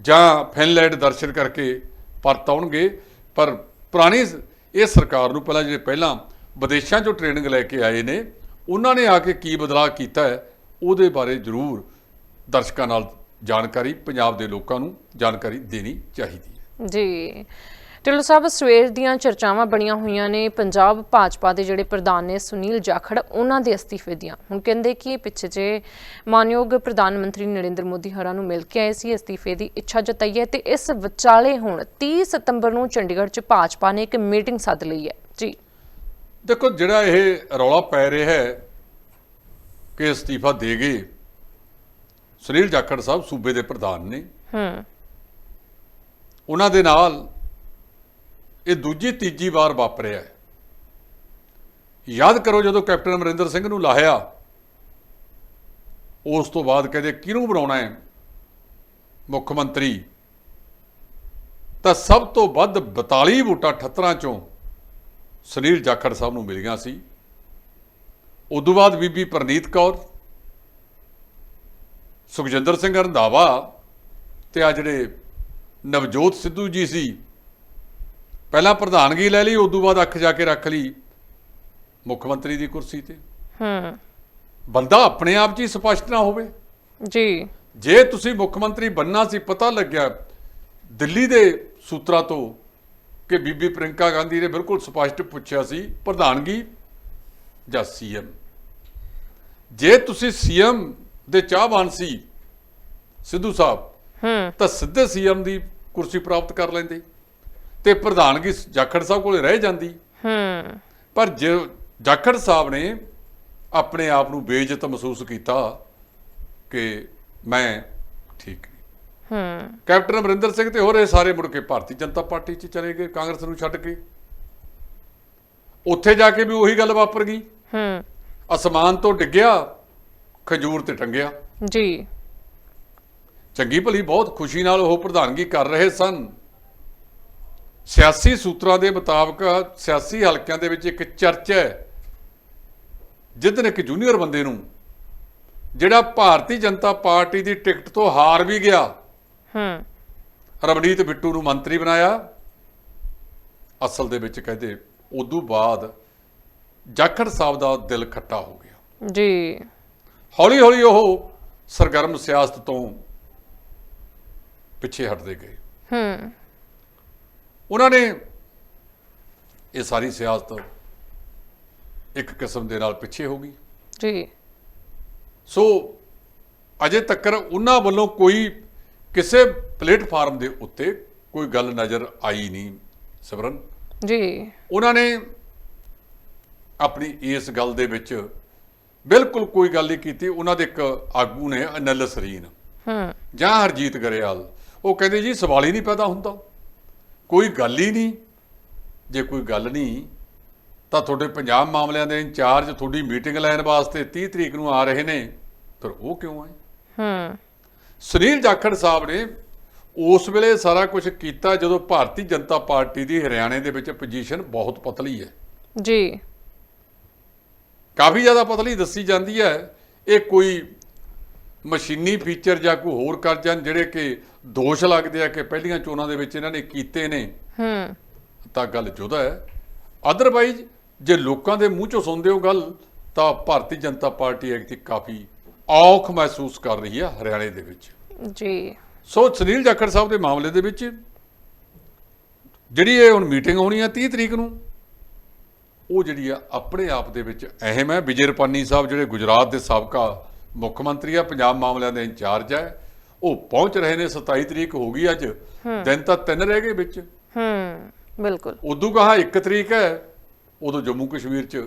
ਜਾਂ ਫਿਨਲੈਂਡ ਦਰਸ਼ਨ ਕਰਕੇ ਪਰਤ ਆਉਣਗੇ। ਪਰ ਪੁਰਾਣੀ ਇਹ ਸਰਕਾਰ ਨੂੰ ਪਹਿਲਾਂ ਜਿਹੜੇ ਪਹਿਲਾਂ ਵਿਦੇਸ਼ਾਂ 'ਚੋਂ ਟ੍ਰੇਨਿੰਗ ਲੈ ਕੇ ਆਏ ਨੇ ਉਹਨਾਂ ਨੇ ਆ ਕੇ ਕੀ ਬਦਲਾਅ ਕੀਤਾ ਹੈ ਉਹਦੇ ਬਾਰੇ ਜ਼ਰੂਰ ਦਰਸ਼ਕਾਂ ਨਾਲ ਜਾਣਕਾਰੀ ਪੰਜਾਬ ਦੇ ਲੋਕਾਂ ਨੂੰ ਜਾਣਕਾਰੀ ਦੇਣੀ ਚਾਹੀਦੀ ਹੈ। ਜੀ। ਢਿੱਲੋਂ ਸਾਹਿਬ ਸਵੇਰ ਦੀਆਂ ਚਰਚਾਵਾਂ ਬਣੀਆਂ ਹੋਈਆਂ ਨੇ। ਪੰਜਾਬ ਭਾਜਪਾ ਦੇ ਜਿਹੜੇ ਪ੍ਰਧਾਨ ਨੇ ਸੁਨੀਲ ਜਾਖੜ ਉਹਨਾਂ ਦੇ ਅਸਤੀਫੇ ਦੀਆਂ। ਹੁਣ ਕਹਿੰਦੇ ਕਿ ਪਿੱਛੇ ਜੇ ਮਾਨਯੋਗ ਪ੍ਰਧਾਨ ਮੰਤਰੀ ਨਰਿੰਦਰ ਮੋਦੀ ਹਰਾਂ ਨੂੰ ਮਿਲ ਕੇ ਆਏ ਸੀ ਅਸਤੀਫੇ ਦੀ ਇੱਛਾ ਜਤਾਈ ਹੈ ਤੇ ਇਸ ਵਿਚਾਲੇ ਹੁਣ 30 ਸਤੰਬਰ ਨੂੰ ਚੰਡੀਗੜ੍ਹ 'ਚ ਭਾਜਪਾ ਨੇ ਇੱਕ ਮੀਟਿੰਗ ਸੱਦ ਲਈ ਹੈ। ਜੀ। ਦੇਖੋ ਜਿਹੜਾ ਇਹ ਰੌਲਾ ਪੈ ਰਿਹਾ ਹੈ ਕਿ ਅਸਤੀਫਾ ਦੇ ਗਏ। ਸੁਨੀਲ ਜਾਖੜ ਸਾਹਿਬ ਸੂਬੇ ਦੇ ਪ੍ਰਧਾਨ ਨੇ। ਹੂੰ। ਉਹਨਾਂ ਦੇ ਨਾਲ ਇਹ ਦੂਜੀ ਤੀਜੀ ਵਾਰ ਵਾਪਰਿਆ ਹੈ। ਯਾਦ ਕਰੋ ਜਦੋਂ ਕੈਪਟਨ ਅਮਰਿੰਦਰ ਸਿੰਘ ਨੂੰ ਲਾਹਿਆ ਉਸ ਤੋਂ ਬਾਅਦ ਕਹਿੰਦੇ ਕਿਹਨੂੰ ਬਣਾਉਣਾ ਹੈ? ਮੁੱਖ ਮੰਤਰੀ। ਤਾਂ ਸਭ ਤੋਂ ਵੱਧ 42 ਵੋਟਾਂ 78 ਚੋਂ ਸੁਨੀਲ ਜਾਖੜ ਸਾਹਿਬ ਨੂੰ ਮਿਲੀਆਂ ਸੀ। ਉਦੋਂ ਬਾਅਦ ਬੀਬੀ ਪ੍ਰਨੀਤ ਕੌਰ ਸੁਖਜਿੰਦਰ ਸਿੰਘ ਰੰਧਾਵਾ ਤੇ ਆ ਜਿਹੜੇ ਨਵਜੋਤ ਸਿੱਧੂ ਜੀ ਸੀ ਪਹਿਲਾਂ ਪ੍ਰਧਾਨਗੀ ਲੈ ਲਈ ਉਦੋਂ ਬਾਅਦ ਅੱਖ ਜਾ ਕੇ ਰੱਖ ਲਈ ਮੁੱਖ ਮੰਤਰੀ ਦੀ ਕੁਰਸੀ ਤੇ। ਹੂੰ। ਬੰਦਾ ਆਪਣੇ ਆਪ 'ਚ ਹੀ ਸਪਸ਼ਟ ਨਾ ਹੋਵੇ। ਜੀ। ਜੇ ਤੁਸੀਂ ਮੁੱਖ ਮੰਤਰੀ ਬੰਨਾ ਸੀ ਪਤਾ ਲੱਗਿਆ ਦਿੱਲੀ ਦੇ ਸੂਤਰਾਂ ਤੋਂ ਕਿ ਬੀਬੀ ਪ੍ਰਿੰਕਾ ਗਾਂਧੀ ਨੇ ਬਿਲਕੁਲ ਸਪਸ਼ਟ ਪੁੱਛਿਆ ਸੀ ਪ੍ਰਧਾਨਗੀ ਜਾਂ ਸੀਐਮ। ਜੇ ਤੁਸੀਂ ਸੀਐਮ ਦੇ ਚਾਹਵਾਨ ਸੀ ਸਿੱਧੂ ਸਾਹਿਬ ਹੂੰ। ਤਾਂ ਸਿੱਧੇ ਸੀਐਮ ਦੀ ਕੁਰਸੀ ਪ੍ਰਾਪਤ ਕਰ ਲੈਂਦੇ ਤੇ ਪ੍ਰਧਾਨਗੀ ਜਾਖੜ ਸਾਹਿਬ ਕੋਲੇ ਰਹਿ ਜਾਂਦੀ। ਹੂੰ। ਪਰ ਜੇ ਜਾਖੜ ਸਾਹਿਬ ਨੇ ਆਪਣੇ ਆਪ ਨੂੰ ਬੇਇੱਜ਼ਤ ਮਹਿਸੂਸ ਕੀਤਾ ਕਿ ਮੈਂ ਠੀਕ ਹੂੰ। ਕੈਪਟਨ ਅਮਰਿੰਦਰ ਸਿੰਘ ਤੇ ਹੋਰ ਇਹ ਸਾਰੇ ਮੁੜ ਕੇ ਭਾਰਤੀ ਜਨਤਾ ਪਾਰਟੀ 'ਚ ਚਲੇ ਗਏ ਕਾਂਗਰਸ ਨੂੰ ਛੱਡ ਕੇ। ਉੱਥੇ ਜਾ ਕੇ ਵੀ ਉਹੀ ਗੱਲ ਵਾਪਰ ਗਈ। ਹੂੰ। ਅਸਮਾਨ ਤੋਂ ਡਿੱਗਿਆ ਖਜੂਰ ਤੇ ਟੰਗਿਆ। ਜੀ। ਚੰਗੀ ਭਲੀ ਬਹੁਤ ਖੁਸ਼ੀ ਨਾਲ ਉਹ ਪ੍ਰਧਾਨਗੀ ਕਰ ਰਹੇ ਸਨ। ਸਿਆਸੀ ਸੂਤਰਾਂ ਦੇ ਮੁਤਾਬਕ ਸਿਆਸੀ ਹਲਕਿਆਂ ਦੇ ਵਿੱਚ ਇੱਕ ਚਰਚਾ ਹੈ ਜਿੱਦਨ ਇੱਕ ਜੂਨੀਅਰ ਬੰਦੇ ਨੂੰ ਜਿਹੜਾ ਭਾਰਤੀ ਜਨਤਾ ਪਾਰਟੀ ਦੀ ਟਿਕਟ ਤੋਂ ਹਾਰ ਵੀ ਗਿਆ। ਹੂੰ। ਰਵਨੀਤ ਬਿੱਟੂ ਨੂੰ ਮੰਤਰੀ ਬਣਾਇਆ। ਅਸਲ ਦੇ ਵਿੱਚ ਕਹਿੰਦੇ ਉਦੋਂ ਬਾਅਦ ਜਾਖੜ ਸਾਹਿਬ ਦਾ ਦਿਲ ਖੱਟਾ ਹੋ ਗਿਆ। ਜੀ। ਹੌਲੀ ਹੌਲੀ ਉਹ ਸਰਗਰਮ ਸਿਆਸਤ ਤੋਂ ਪਿੱਛੇ ਹਟਦੇ ਗਏ। ਹੂੰ। ਉਹਨਾਂ ਨੇ ਇਹ ਸਾਰੀ ਸਿਆਸਤ ਇੱਕ ਕਿਸਮ ਦੇ ਨਾਲ ਪਿੱਛੇ ਹੋ ਗਈ। ਜੀ। ਸੋ ਅਜੇ ਤੱਕ ਉਹਨਾਂ ਵੱਲੋਂ ਕੋਈ ਕਿਸੇ ਪਲੇਟਫਾਰਮ ਦੇ ਉੱਤੇ ਕੋਈ ਗੱਲ ਨਜ਼ਰ ਆਈ ਨਹੀਂ ਸਿਮਰਨ। ਜੀ। ਉਹਨਾਂ ਨੇ ਆਪਣੀ ਇਸ ਗੱਲ ਦੇ ਵਿੱਚ ਬਿਲਕੁਲ ਕੋਈ ਗੱਲ ਨਹੀਂ ਕੀਤੀ। ਉਹਨਾਂ ਦੇ ਇੱਕ ਆਗੂ ਨੇ ਅਨਿਲ ਸਰੀਨ। ਹੂੰ। ਜਾਂ ਹਰਜੀਤ ਗਰੇਵਾਲ। ਉਹ ਕਹਿੰਦੇ ਜੀ ਸਵਾਲ ਹੀ ਨਹੀਂ ਪੈਦਾ ਹੁੰਦਾ। ਕੋਈ ਗੱਲ ਹੀ ਨਹੀਂ। ਜੇ ਕੋਈ ਗੱਲ ਨਹੀਂ ਤਾਂ ਤੁਹਾਡੇ ਪੰਜਾਬ ਮਾਮਲਿਆਂ ਦੇ ਇੰਚਾਰਜ ਤੁਹਾਡੀ ਮੀਟਿੰਗ ਲੈਣ ਵਾਸਤੇ 30 ਤਰੀਕ ਨੂੰ ਆ ਰਹੇ ਨੇ। ਫਿਰ ਉਹ ਕਿਉਂ ਆਏ? ਹੂੰ। ਸੁਨੀਲ ਜਾਖੜ ਸਾਹਿਬ ਨੇ ਉਸ ਵੇਲੇ ਸਾਰਾ ਕੁਝ ਕੀਤਾ ਜਦੋਂ ਭਾਰਤੀ ਜਨਤਾ ਪਾਰਟੀ ਦੀ ਹਰਿਆਣੇ ਦੇ ਵਿੱਚ ਪੋਜੀਸ਼ਨ ਬਹੁਤ ਪਤਲੀ ਹੈ। ਜੀ। ਕਾਫੀ ਜ਼ਿਆਦਾ ਪਤਲੀ ਦੱਸੀ ਜਾਂਦੀ ਹੈ। ਇਹ ਕੋਈ ਮਸ਼ੀਨੀ ਫੀਚਰ ਜਾਂ ਕੋਈ ਹੋਰ ਕਰ ਜਾਣ ਜਿਹੜੇ ਕਿ ਦੋਸ਼ ਲੱਗਦੇ ਆ ਕਿ ਪਹਿਲੀਆਂ ਚੋਣਾਂ ਦੇ ਵਿੱਚ ਇਹਨਾਂ ਨੇ ਕੀਤੇ ਨੇ। ਹੂੰ। ਤਾਂ ਗੱਲ ਜੁਦਾ ਹੈ। ਅਦਰਵਾਈਜ਼ ਜੇ ਲੋਕਾਂ ਦੇ ਮੂੰਹ ਚੋਂ ਸੁਣਦੇ ਹੋ ਗੱਲ ਤਾਂ ਭਾਰਤੀ ਜਨਤਾ ਪਾਰਟੀ ਐਕਟੀ ਕਾਫੀ ਔਖ ਮਹਿਸੂਸ ਕਰ ਰਹੀ ਹੈ ਹਰਿਆਣੇ ਦੇ ਵਿੱਚ। ਜੀ। ਸੋ ਸੁਨੀਲ ਜਾਖੜ ਸਾਹਿਬ ਦੇ ਮਾਮਲੇ ਦੇ ਵਿੱਚ ਜਿਹੜੀ ਇਹ ਹੁਣ ਮੀਟਿੰਗ ਹੋਣੀ ਆ 30 ਤਰੀਕ ਨੂੰ ਉਹ ਜਿਹੜੀ ਆ ਆਪਣੇ ਆਪ ਦੇ ਵਿੱਚ ਅਹਿਮ ਹੈ। ਵਿਜੇ ਰੁਪਾਨੀ ਸਾਹਿਬ ਜਿਹੜੇ ਗੁਜਰਾਤ ਦੇ ਸਾਬਕਾ ਮੁੱਖ ਮੰਤਰੀ ਆ ਪੰਜਾਬ ਮਾਮਲਿਆਂ ਦੇ ਇੰਚਾਰਜ ਹੈ ਉਹ ਪਹੁੰਚ ਰਹੇ ਨੇ 27 ਤਰੀਕ ਹੋ ਗਈ ਅੱਜ। ਦਿਨ ਤਾਂ ਤਿੰਨ ਰਹਿ ਗਏ ਵਿੱਚ। ਹੂੰ ਬਿਲਕੁਲ। ਉਦੋਂ ਕਹਾ 1 ਤਰੀਕ ਹੈ ਉਦੋਂ ਜੰਮੂ ਕਸ਼ਮੀਰ 'ਚ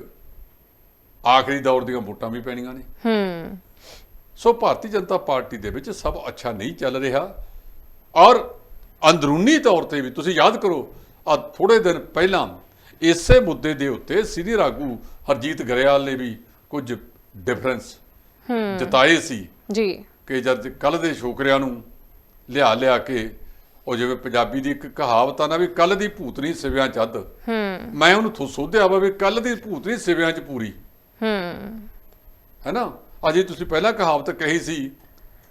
ਆਖਰੀ ਦੌਰ ਦੀਆਂ ਵੋਟਾਂ ਵੀ ਪੈਣੀਆਂ ਨੇ। ਹੂੰ। ਸੋ ਭਾਰਤੀ ਜਨਤਾ ਪਾਰਟੀ ਦੇ ਵਿੱਚ ਸਭ ਅੱਛਾ ਨਹੀਂ ਚੱਲ ਰਿਹਾ। ਔਰ ਅੰਦਰੂਨੀ ਤੌਰ ਤੇ ਵੀ ਤੁਸੀਂ ਯਾਦ ਕਰੋ ਆ ਥੋੜੇ ਦਿਨ ਪਹਿਲਾਂ ਇਸੇ ਮੁੱਦੇ ਦੇ ਉੱਤੇ ਸੀਨੀਅਰ ਆਗੂ ਹਰਜੀਤ ਗਰੇਵਾਲ ਨੇ ਵੀ ਕੁਝ ਡਿਫਰੈਂਸ ਜਤਾਏ ਸੀ ਜੀ। ਕਿ ਜਦ ਕੱਲ ਦੇ ਛੋਕਰਿਆਂ ਨੂੰ ਲਿਆ ਲਿਆ ਕੇ ਉਹ ਜਿਵੇਂ ਪੰਜਾਬੀ ਦੀ ਇੱਕ ਕਹਾਵਤ ਆ ਨਾ ਵੀ ਕੱਲ ਦੀ ਭੂਤਨੀ ਸਿਵਿਆਂ ਚੱਦ। ਹੂੰ। ਮੈਂ ਉਹਨੂੰ ਥੋ ਸੋਧਿਆ ਵਾ ਵੀ ਕੱਲ ਦੀ ਭੂਤਨੀ ਸਿਵਿਆਂ 'ਚ ਪੂਰੀ। ਹੂੰ। ਹੈਨਾ? ਅਜੇ ਤੁਸੀਂ ਪਹਿਲਾਂ ਕਹਾਵਤ ਕਹੀ ਸੀ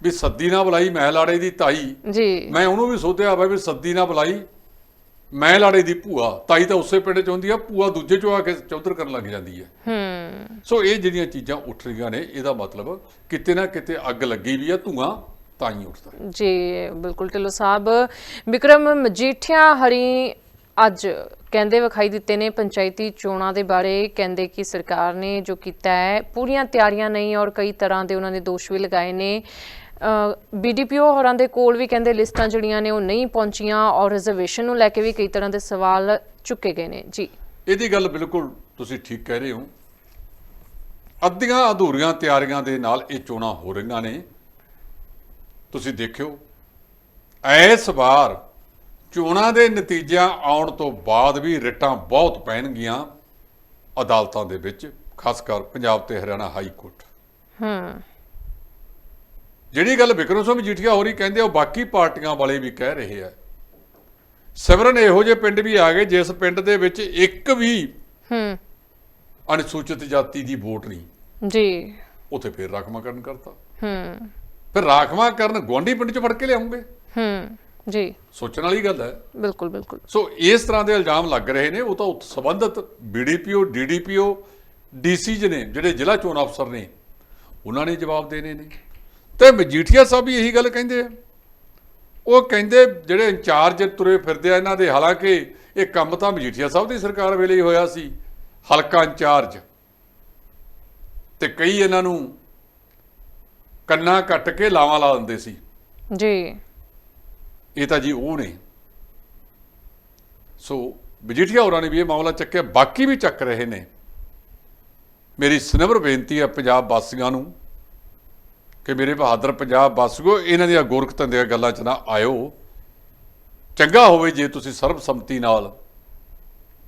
ਵੀ ਸੱਦੀ ਨਾ ਬੁਲਾਈ ਮੈਂ ਲਾੜੇ ਦੀ ਤਾਈ। ਜੀ। ਮੈਂ ਉਹਨੂੰ ਵੀ ਸੋਧਿਆ ਵਾ ਵੀ ਸੱਦੀ ਨਾ ਬੁਲਾਈ ਮੈਂ ਲਾੜੇ ਦੀ ਭੂਆ। ਤਾਈ ਤਾਂ ਉਸੇ ਪਿੰਡ ਚ ਹੁੰਦੀ ਆ ਭੂਆ ਦੂਜੇ ਚੋਂ ਆ ਕੇ ਚੌਧਰ ਕਰਨ ਲੱਗ ਜਾਂਦੀ ਹੈ ਹੂੰ। ਸੋ ਇਹ ਜਿਹੜੀਆਂ ਚੀਜ਼ਾਂ ਉੱਠ ਰਹੀਆਂ ਨੇ ਇਹਦਾ ਮਤਲਬ ਕਿਤੇ ਨਾ ਕਿਤੇ ਅੱਗ ਲੱਗੀ ਵੀ ਆ ਧੂਆਂ ਤਾਂ ਹੀ ਉੱਠਦਾ। ਜੀ ਬਿਲਕੁਲ। ਢਿੱਲੋਂ ਸਾਹਿਬ ਵਿਕਰਮ ਮਜੀਠੀਆ ਹਰੀ ਅੱਜ ਕਹਿੰਦੇ ਵਿਖਾਈ ਦਿੱਤੇ ਨੇ ਪੰਚਾਇਤੀ ਚੋਣਾਂ ਦੇ ਬਾਰੇ, ਕਹਿੰਦੇ ਕਿ ਸਰਕਾਰ ਨੇ ਜੋ ਕੀਤਾ ਹੈ, ਪੂਰੀਆਂ ਤਿਆਰੀਆਂ ਨਹੀਂ ਔਰ ਕਈ ਤਰ੍ਹਾਂ ਦੇ ਉਹਨਾਂ ਨੇ ਦੋਸ਼ ਵੀ ਲਗਾਏ ਨੇ। ਬੀਡੀਪੀਓ ਹੋਰਾਂ ਦੇ ਕੋਲ ਵੀ ਕਹਿੰਦੇ ਲਿਸਟਾਂ ਜਿਹੜੀਆਂ ਨੇ ਉਹ ਨਹੀਂ ਪਹੁੰਚੀਆਂ ਔਰ ਰਿਜ਼ਰਵੇਸ਼ਨ ਨੂੰ ਲੈ ਕੇ ਵੀ ਕਈ ਤਰ੍ਹਾਂ ਦੇ ਸਵਾਲ ਚੁੱਕੇ ਗਏ ਨੇ। ਜੀ। ਇਹਦੀ ਗੱਲ ਬਿਲਕੁਲ ਤੁਸੀਂ ਠੀਕ ਕਹਿ ਰਹੇ ਹੋ। ਅੱਧੀਆਂ ਅਧੂਰੀਆਂ ਤਿਆਰੀਆਂ ਦੇ ਨਾਲ ਇਹ ਚੋਣਾਂ ਹੋ ਰਹੀਆਂ ਨੇ। ਤੁਸੀਂ ਦੇਖਿਓ, ਇਸ ਵਾਰ ਚੋਣਾਂ ਦੇ ਨਤੀਜਿਆਂ ਆਉਣ ਤੋਂ ਬਾਅਦ ਵੀ ਰਿਟਾਂ ਬਹੁਤ ਪੈਣਗੀਆਂ ਅਦਾਲਤਾਂ ਦੇ ਵਿੱਚ ਖਾਸ ਕਰ ਪੰਜਾਬ ਤੇ ਹਰਿਆਣਾ ਹਾਈ ਕੋਰਟ। ਹੂੰ। ਜਿਹੜੀ ਗੱਲ ਵਿਕਰਮ ਸਿੰਘ ਮਜੀਠੀਆ ਹੋਰੀ ਕਹਿੰਦੇ ਉਹ ਬਾਕੀ ਪਾਰਟੀਆਂ ਵਾਲੇ ਵੀ ਕਹਿ ਰਹੇ ਆ। ਸਿਮਰਨ ਇਹੋ ਜਿਹੇ ਪਿੰਡ ਵੀ ਆ ਗਏ ਜਿਸ ਪਿੰਡ ਦੇ ਵਿੱਚ ਇੱਕ ਵੀ ਹੂੰ। ਅਨੁਸੂਚਿਤ ਜਾਤੀ ਦੀ ਵੋਟ ਨਹੀਂ। ਜੀ। ਉੱਥੇ ਫਿਰ ਰਾਖਵਾਂਕਰਨ ਕਰਤਾ। ਹੂੰ। ਫਿਰ ਰਾਖਵਾਂਕਰਨ ਗੁਆਂਢੀ ਪਿੰਡ ਚ ਫੜ ਕੇ ਲਿਆਉਂਗੇ। ਹੂੰ। ਜੀ। ਸੋਚਣ ਵਾਲੀ ਗੱਲ ਹੈ। ਬਿਲਕੁਲ ਬਿਲਕੁਲ। ਸੋ ਇਸ ਤਰ੍ਹਾਂ ਦੇ ਇਲਜ਼ਾਮ ਲੱਗ ਰਹੇ ਨੇ ਉਹ ਤਾਂ ਸੰਬੰਧਿਤ ਬੀਡੀਪੀਓ ਡੀਡੀਪੀਓ ਡੀਸੀਜ ਨੇ ਜਿਹੜੇ ਜ਼ਿਲ੍ਹਾ ਚੋਣ ਅਫਸਰ ਨੇ ਉਹਨਾਂ ਨੇ ਜਵਾਬ ਦੇਣੇ ਨੇ। ਤੇ ਮਜੀਠੀਆ ਸਾਹਿਬ ਵੀ ਇਹੀ ਗੱਲ ਕਹਿੰਦੇ ਆ। ਉਹ ਕਹਿੰਦੇ ਜਿਹੜੇ ਇੰਚਾਰਜ ਤੁਰੇ ਫਿਰਦੇ ਆ ਇਹਨਾਂ ਦੇ ਹਾਲਾਂਕਿ ਇਹ ਕੰਮ ਤਾਂ ਮਜੀਠੀਆ ਸਾਹਿਬ ਦੀ ਸਰਕਾਰ ਵੇਲੇ ਹੀ ਹੋਇਆ ਸੀ ਹਲਕਾ ਇੰਚਾਰਜ। ਤੇ ਕਈ ਇਹਨਾਂ ਨੂੰ ਕੰਨਾ ਕੱਟ ਕੇ ਲਾਵਾਂ ਲਾ ਦਿੰਦੇ ਸੀ। ਜੀ। ਇਹ ਤਾਂ ਜੀ ਉਹ ਨੇ। ਸੋ ਮਜੀਠੀਆ ਹੋਰਾਂ ਨੇ ਵੀ ਇਹ ਮਾਮਲਾ ਚੱਕਿਆ, ਬਾਕੀ ਵੀ ਚੱਕ ਰਹੇ ਨੇ। ਮੇਰੀ ਸਨਬਰ ਬੇਨਤੀ ਹੈ ਪੰਜਾਬ ਵਾਸੀਆਂ ਨੂੰ ਕਿ ਮੇਰੇ ਬਹਾਦਰ ਪੰਜਾਬ ਵਾਸੀਓ, ਇਹਨਾਂ ਦੀਆਂ ਗੋਰਖਤਾਂ ਦੀਆਂ ਗੱਲਾਂ 'ਚ ਨਾ ਆਇਓ। ਚੰਗਾ ਹੋਵੇ ਜੇ ਤੁਸੀਂ ਸਰਬਸੰਮਤੀ ਨਾਲ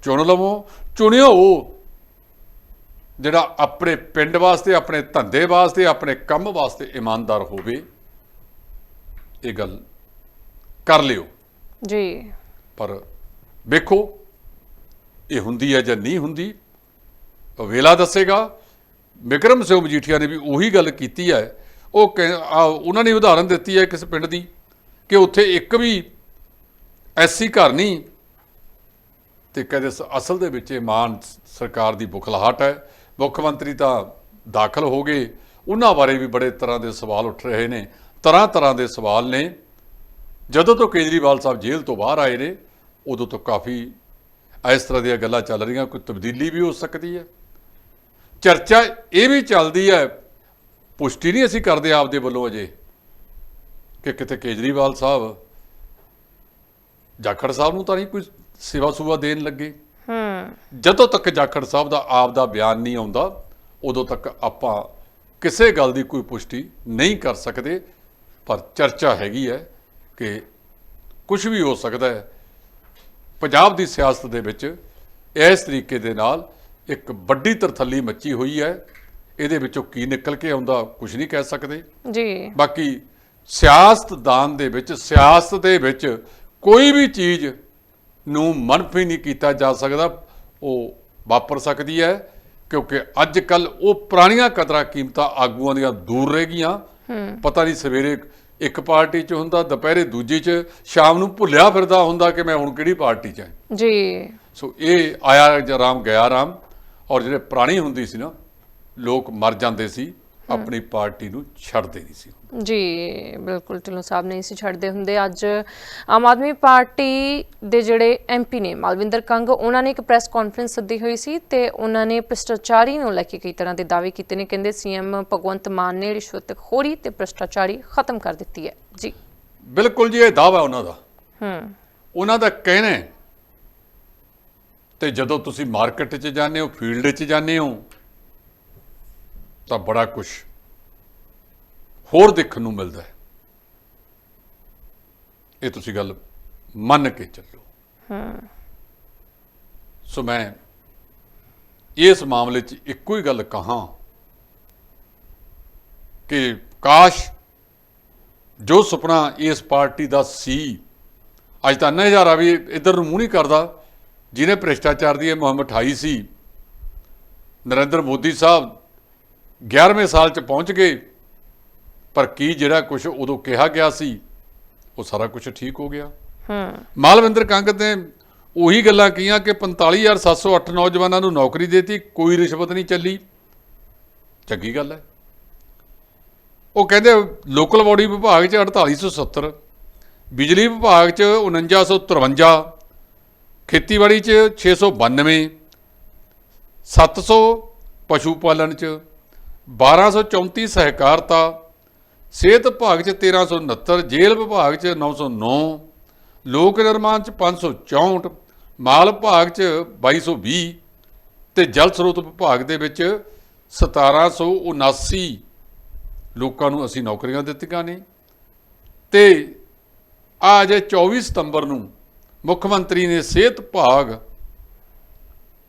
ਚੁਣ ਲਵੋ, ਚੁਣਿਓ ਜਿਹੜਾ ਆਪਣੇ ਪਿੰਡ ਵਾਸਤੇ, ਆਪਣੇ ਧੰਦੇ ਵਾਸਤੇ, ਆਪਣੇ ਕੰਮ ਵਾਸਤੇ ਇਮਾਨਦਾਰ ਹੋਵੇ। ਇਹ ਗੱਲ ਕਰ ਲਿਓ। ਜੀ। ਪਰ ਵੇਖੋ ਇਹ ਹੁੰਦੀ ਹੈ ਜਾਂ ਨਹੀਂ ਹੁੰਦੀ ਵੇਲਾ ਦੱਸੇਗਾ। ਵਿਕਰਮ ਸਿੰਘ ਮਜੀਠੀਆ ਨੇ ਵੀ ਉਹੀ ਗੱਲ ਕੀਤੀ ਹੈ। ਉਹ ਉਹਨਾਂ ਨੇ ਉਦਾਹਰਨ ਦਿੱਤੀ ਹੈ ਕਿਸ ਪਿੰਡ ਦੀ ਕਿ ਉੱਥੇ ਇੱਕ ਵੀ ਐਸੀ ਘਰ ਨਹੀਂ ਤੇ ਕਹਿੰਦੇ ਅਸਲ ਦੇ ਵਿੱਚ ਇਹ ਮਾਨ ਸਰਕਾਰ ਦੀ ਬੁਖਲਾਹਟ ਹੈ। ਮੁੱਖ ਮੰਤਰੀ ਤਾਂ ਦਾਖਲ ਹੋ ਗਏ। ਉਹਨਾਂ ਬਾਰੇ ਵੀ ਬੜੇ ਤਰ੍ਹਾਂ ਦੇ ਸਵਾਲ ਉੱਠ ਰਹੇ ਨੇ ਤਰ੍ਹਾਂ ਤਰ੍ਹਾਂ ਦੇ ਸਵਾਲ ਨੇ। ਜਦੋਂ ਤੋਂ ਕੇਜਰੀਵਾਲ ਸਾਹਿਬ ਜੇਲ੍ਹ ਤੋਂ ਬਾਹਰ ਆਏ ਨੇ ਉਦੋਂ ਤੋਂ ਕਾਫੀ ਇਸ ਤਰ੍ਹਾਂ ਦੀਆਂ ਗੱਲਾਂ ਚੱਲ ਰਹੀਆਂ ਕੋਈ ਤਬਦੀਲੀ ਵੀ ਹੋ ਸਕਦੀ ਹੈ। ਚਰਚਾ ਇਹ ਵੀ ਚੱਲਦੀ ਹੈ ਪੁਸ਼ਟੀ ਨਹੀਂ ਅਸੀਂ ਕਰਦੇ ਆਪਦੇ ਵੱਲੋਂ ਅਜੇ ਕਿ ਕਿਤੇ ਕੇਜਰੀਵਾਲ ਸਾਹਿਬ ਜਾਖੜ ਸਾਹਿਬ ਨੂੰ ਤਾਂ ਨਹੀਂ ਕੋਈ ਸੇਵਾ ਸੁਵਾ ਦੇਣ ਲੱਗੇ। ਹੂੰ। ਜਦੋਂ ਤੱਕ ਜਾਖੜ ਸਾਹਿਬ ਦਾ ਆਪ ਦਾ ਬਿਆਨ ਨਹੀਂ ਆਉਂਦਾ ਉਦੋਂ ਤੱਕ ਆਪਾਂ ਕਿਸੇ ਗੱਲ ਦੀ ਕੋਈ ਪੁਸ਼ਟੀ ਨਹੀਂ ਕਰ ਸਕਦੇ ਪਰ ਚਰਚਾ ਹੈਗੀ ਹੈ। ਕਿ ਕੁਝ ਵੀ ਹੋ ਸਕਦਾ ਹੈ। ਪੰਜਾਬ ਦੀ ਸਿਆਸਤ ਦੇ ਵਿੱਚ ਇਸ ਤਰੀਕੇ ਦੇ ਨਾਲ ਇੱਕ ਵੱਡੀ ਤਰਥੱਲੀ ਮੱਚੀ ਹੋਈ ਹੈ। ਇਹਦੇ ਵਿੱਚੋਂ ਕੀ ਨਿਕਲ ਕੇ ਆਉਂਦਾ ਕੁਝ ਨਹੀਂ ਕਹਿ ਸਕਦੇ। ਜੀ। ਬਾਕੀ ਸਿਆਸਤਦਾਨ ਦੇ ਵਿੱਚ ਸਿਆਸਤ ਦੇ ਵਿੱਚ ਕੋਈ ਵੀ ਚੀਜ਼ ਨੂੰ ਮਨਫੀ ਨਹੀਂ ਕੀਤਾ ਜਾ ਸਕਦਾ। ਉਹ ਵਾਪਰ ਸਕਦੀ ਹੈ ਕਿਉਂਕਿ ਅੱਜ ਕੱਲ ਉਹ ਪੁਰਾਣੀਆਂ ਕਦਰਾਂ ਕੀਮਤਾਂ ਆਗੂਆਂ ਦੀਆਂ ਦੂਰ ਰਹਿ ਗਈਆਂ। ਪਤਾ ਨਹੀਂ ਸਵੇਰੇ ਇੱਕ ਪਾਰਟੀ 'ਚ ਹੁੰਦਾ ਦੁਪਹਿਰੇ ਦੂਜੀ 'ਚ ਸ਼ਾਮ ਨੂੰ ਭੁੱਲਿਆ ਫਿਰਦਾ ਹੁੰਦਾ ਕਿ ਮੈਂ ਹੁਣ ਕਿਹੜੀ ਪਾਰਟੀ 'ਚ ਹਾਂ ਜੀ। ਸੋ ਇਹ ਆਇਆ ਜ ਰਾਮ ਗਿਆ ਰਾਮ ਔਰ ਜਿਹੜੇ ਪੁਰਾਣੀ ਹੁੰਦੀ ਸੀ ਨਾ ਲੋਕ ਮਰ ਜਾਂਦੇ ਸੀ। ਆਪਣੀ ਪਾਰਟੀ ਨੂੰ ਛੱਡਦੇ ਨਹੀਂ ਸੀ ਜੀ ਬਿਲਕੁਲ ਢਿੱਲੋਂ ਸਾਹਿਬ ਨਹੀਂ ਸੀ ਛੱਡਦੇ ਹੁੰਦੇ। ਅੱਜ ਆਮ ਆਦਮੀ ਪਾਰਟੀ ਦੇ ਜਿਹੜੇ ਐਮਪੀ ਨੇ ਮਾਲਵਿੰਦਰ ਕੰਗ ਉਹਨਾਂ ਨੇ ਇੱਕ ਪ੍ਰੈਸ ਕਾਨਫਰੰਸ ਸੱਦੀ ਹੋਈ ਸੀ ਤੇ ਉਹਨਾਂ ਨੇ ਭ੍ਰਿਸ਼ਟਾਚਾਰੀ ਨੂੰ ਲੈ ਕੇ ਕਈ ਤਰ੍ਹਾਂ ਦੇ ਦਾਅਵੇ ਕੀਤੇ ਨੇ। ਕਹਿੰਦੇ ਸੀਐਮ ਭਗਵੰਤ ਮਾਨ ਨੇ ਰਿਸ਼ਵਤਖੋਰੀ ਤੇ ਭ੍ਰਿਸ਼ਟਾਚਾਰੀ ਖਤਮ ਕਰ ਦਿੱਤੀ ਹੈ। ਜੀ। ਬਿਲਕੁਲ ਜੀ ਇਹ ਦਾਅਵਾ ਉਹਨਾਂ ਦਾ। ਹੂੰ। ਉਹਨਾਂ ਦਾ ਕਹਿਣਾ ਤੇ ਜਦੋਂ ਤੁਸੀਂ ਮਾਰਕੀਟ 'ਚ ਜਾਂਦੇ ਹੋ ਫੀਲਡ 'ਚ ਜਾਂਦੇ ਹੋ ਤਾਂ ਬੜਾ ਕੁਝ ਹੋਰ ਦੇਖਣ ਨੂੰ ਮਿਲਦਾ ਹੈ। ਇਹ ਤੁਸੀਂ ਗੱਲ ਮੰਨ ਕੇ ਚੱਲੋ। ਸੋ ਮੈਂ ਇਸ ਮਾਮਲੇ 'ਚ ਇੱਕੋ ਹੀ ਗੱਲ ਕਹਾਂ ਕਿ ਕਾਸ਼ ਜੋ ਸੁਪਨਾ ਇਸ ਪਾਰਟੀ ਦਾ ਸੀ ਅੱਜ ਤਾਂ ਨਾ ਹਜ਼ਾਰਾ ਵੀ ਇਧਰ ਨੂੰ ਮੂੰਹ ਨਹੀਂ ਕਰਦਾ ਜਿਹਨੇ ਭ੍ਰਿਸ਼ਟਾਚਾਰ ਦੀ ਇਹ ਮੁਹਿੰਮ ਉਠਾਈ ਸੀ ਨਰਿੰਦਰ ਮੋਦੀ ਸਾਹਿਬ 11ਵੇਂ ਸਾਲ 'ਚ ਪਹੁੰਚ ਗਏ ਪਰ ਕੀ ਜਿਹੜਾ ਕੁਝ ਉਦੋਂ ਕਿਹਾ ਗਿਆ ਸੀ ਉਹ ਸਾਰਾ ਕੁਝ ਠੀਕ ਹੋ ਗਿਆ। ਹੂੰ। ਮਾਲਵਿੰਦਰ ਕੰਗ ਨੇ ਉਹੀ ਗੱਲਾਂ ਕੀਆਂ ਕਿ 45708 ਨੌਜਵਾਨਾਂ ਨੂੰ ਨੌਕਰੀ ਦੇਤੀ ਕੋਈ ਰਿਸ਼ਵਤ ਨਹੀਂ ਚੱਲੀ। ਚੰਗੀ ਗੱਲ ਹੈ। ਉਹ ਕਹਿੰਦੇ ਲੋਕਲ ਬਾਡੀ ਵਿਭਾਗ 'ਚ 4870 ਬਿਜਲੀ ਵਿਭਾਗ 'ਚ 4953 ਖੇਤੀਬਾੜੀ 'ਚ 692 700 ਪਸ਼ੂ ਪਾਲਣ 'ਚ 1234 ਸਹਿਕਾਰਤਾ, ਸਿਹਤ ਵਿਭਾਗ 'ਚ 1369 ਜੇਲ੍ਹ ਵਿਭਾਗ 'ਚ 909 ਲੋਕ ਨਿਰਮਾਣ 'ਚ 564 ਮਾਲ ਵਿਭਾਗ 'ਚ 2220 ਤੇ ਜਲ ਸਰੋਤ ਵਿਭਾਗ ਦੇ ਵਿੱਚ 1779 ਲੋਕਾਂ ਨੂੰ ਅਸੀਂ ਨੌਕਰੀਆਂ ਦਿੱਤੀਆਂ ਨੇ। ਤੇ ਆ ਜੇ 24 ਸਤੰਬਰ ਨੂੰ ਮੁੱਖ ਮੰਤਰੀ ਨੇ ਸਿਹਤ ਵਿਭਾਗ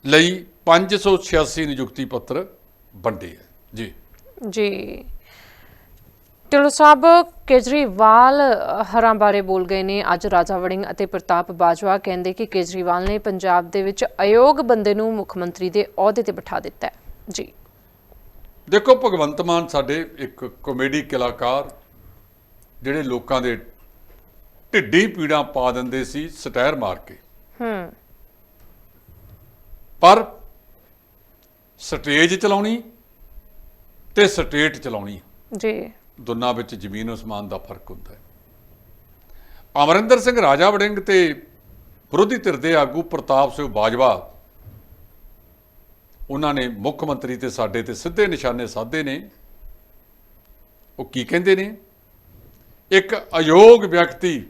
ਲਈ 586 ਨਿਯੁਕਤੀ ਪੱਤਰ ਵੰਡੇ ਹੈ। ਜੀ। ਜੀ। ਢਿੱਲੋਂ ਸਾਹਿਬ ਕੇਜਰੀਵਾਲ ਹਰਾਂ ਬਾਰੇ ਬੋਲ ਗਏ ਨੇ। ਅੱਜ ਰਾਜਾ ਵੜਿੰਗ ਅਤੇ ਪ੍ਰਤਾਪ ਬਾਜਵਾ ਕਹਿੰਦੇ ਕਿ ਕੇਜਰੀਵਾਲ ਨੇ ਪੰਜਾਬ ਦੇ ਵਿੱਚ ਅਯੋਗ ਬੰਦੇ ਨੂੰ ਮੁੱਖ ਮੰਤਰੀ ਦੇ ਅਹੁਦੇ ਤੇ ਬਿਠਾ ਦਿੱਤਾ ਹੈ। ਜੀ। ਦੇਖੋ ਭਗਵੰਤ ਮਾਨ ਸਾਡੇ ਇੱਕ ਕਾਮੇਡੀ ਕਲਾਕਾਰ ਜਿਹੜੇ ਲੋਕਾਂ ਦੇ ਢਿੱਡੀ ਪੀੜਾਂ ਪਾ ਦਿੰਦੇ ਸੀ ਸਟਾਇਰ ਮਾਰ ਕੇ। ਹੂੰ। ਪਰ ਸਟੇਜ ਚਲਾਉਣੀ ਤੇ ਸਟੇਟ ਚਲਾਉਣੀ ਜੀ। ਦੋਨਾਂ ਵਿੱਚ ਜ਼ਮੀਨ ਅਸਮਾਨ ਦਾ ਫ਼ਰਕ ਹੁੰਦਾ ਹੈ। ਅਮਰਿੰਦਰ ਸਿੰਘ ਰਾਜਾ ਵੜਿੰਗ ਤੇ ਵਿਰੋਧੀ ਧਿਰ ਦੇ ਆਗੂ ਪ੍ਰਤਾਪ ਸਿੰਘ ਬਾਜਵਾ ਉਹਨਾਂ ਨੇ ਮੁੱਖ ਮੰਤਰੀ ਤੇ ਸਾਡੇ ਤੇ ਸਿੱਧੇ ਨਿਸ਼ਾਨੇ ਸਾਧੇ ਨੇ। ਉਹ ਕੀ ਕਹਿੰਦੇ ਨੇ? ਇੱਕ ਅਯੋਗ ਵਿਅਕਤੀ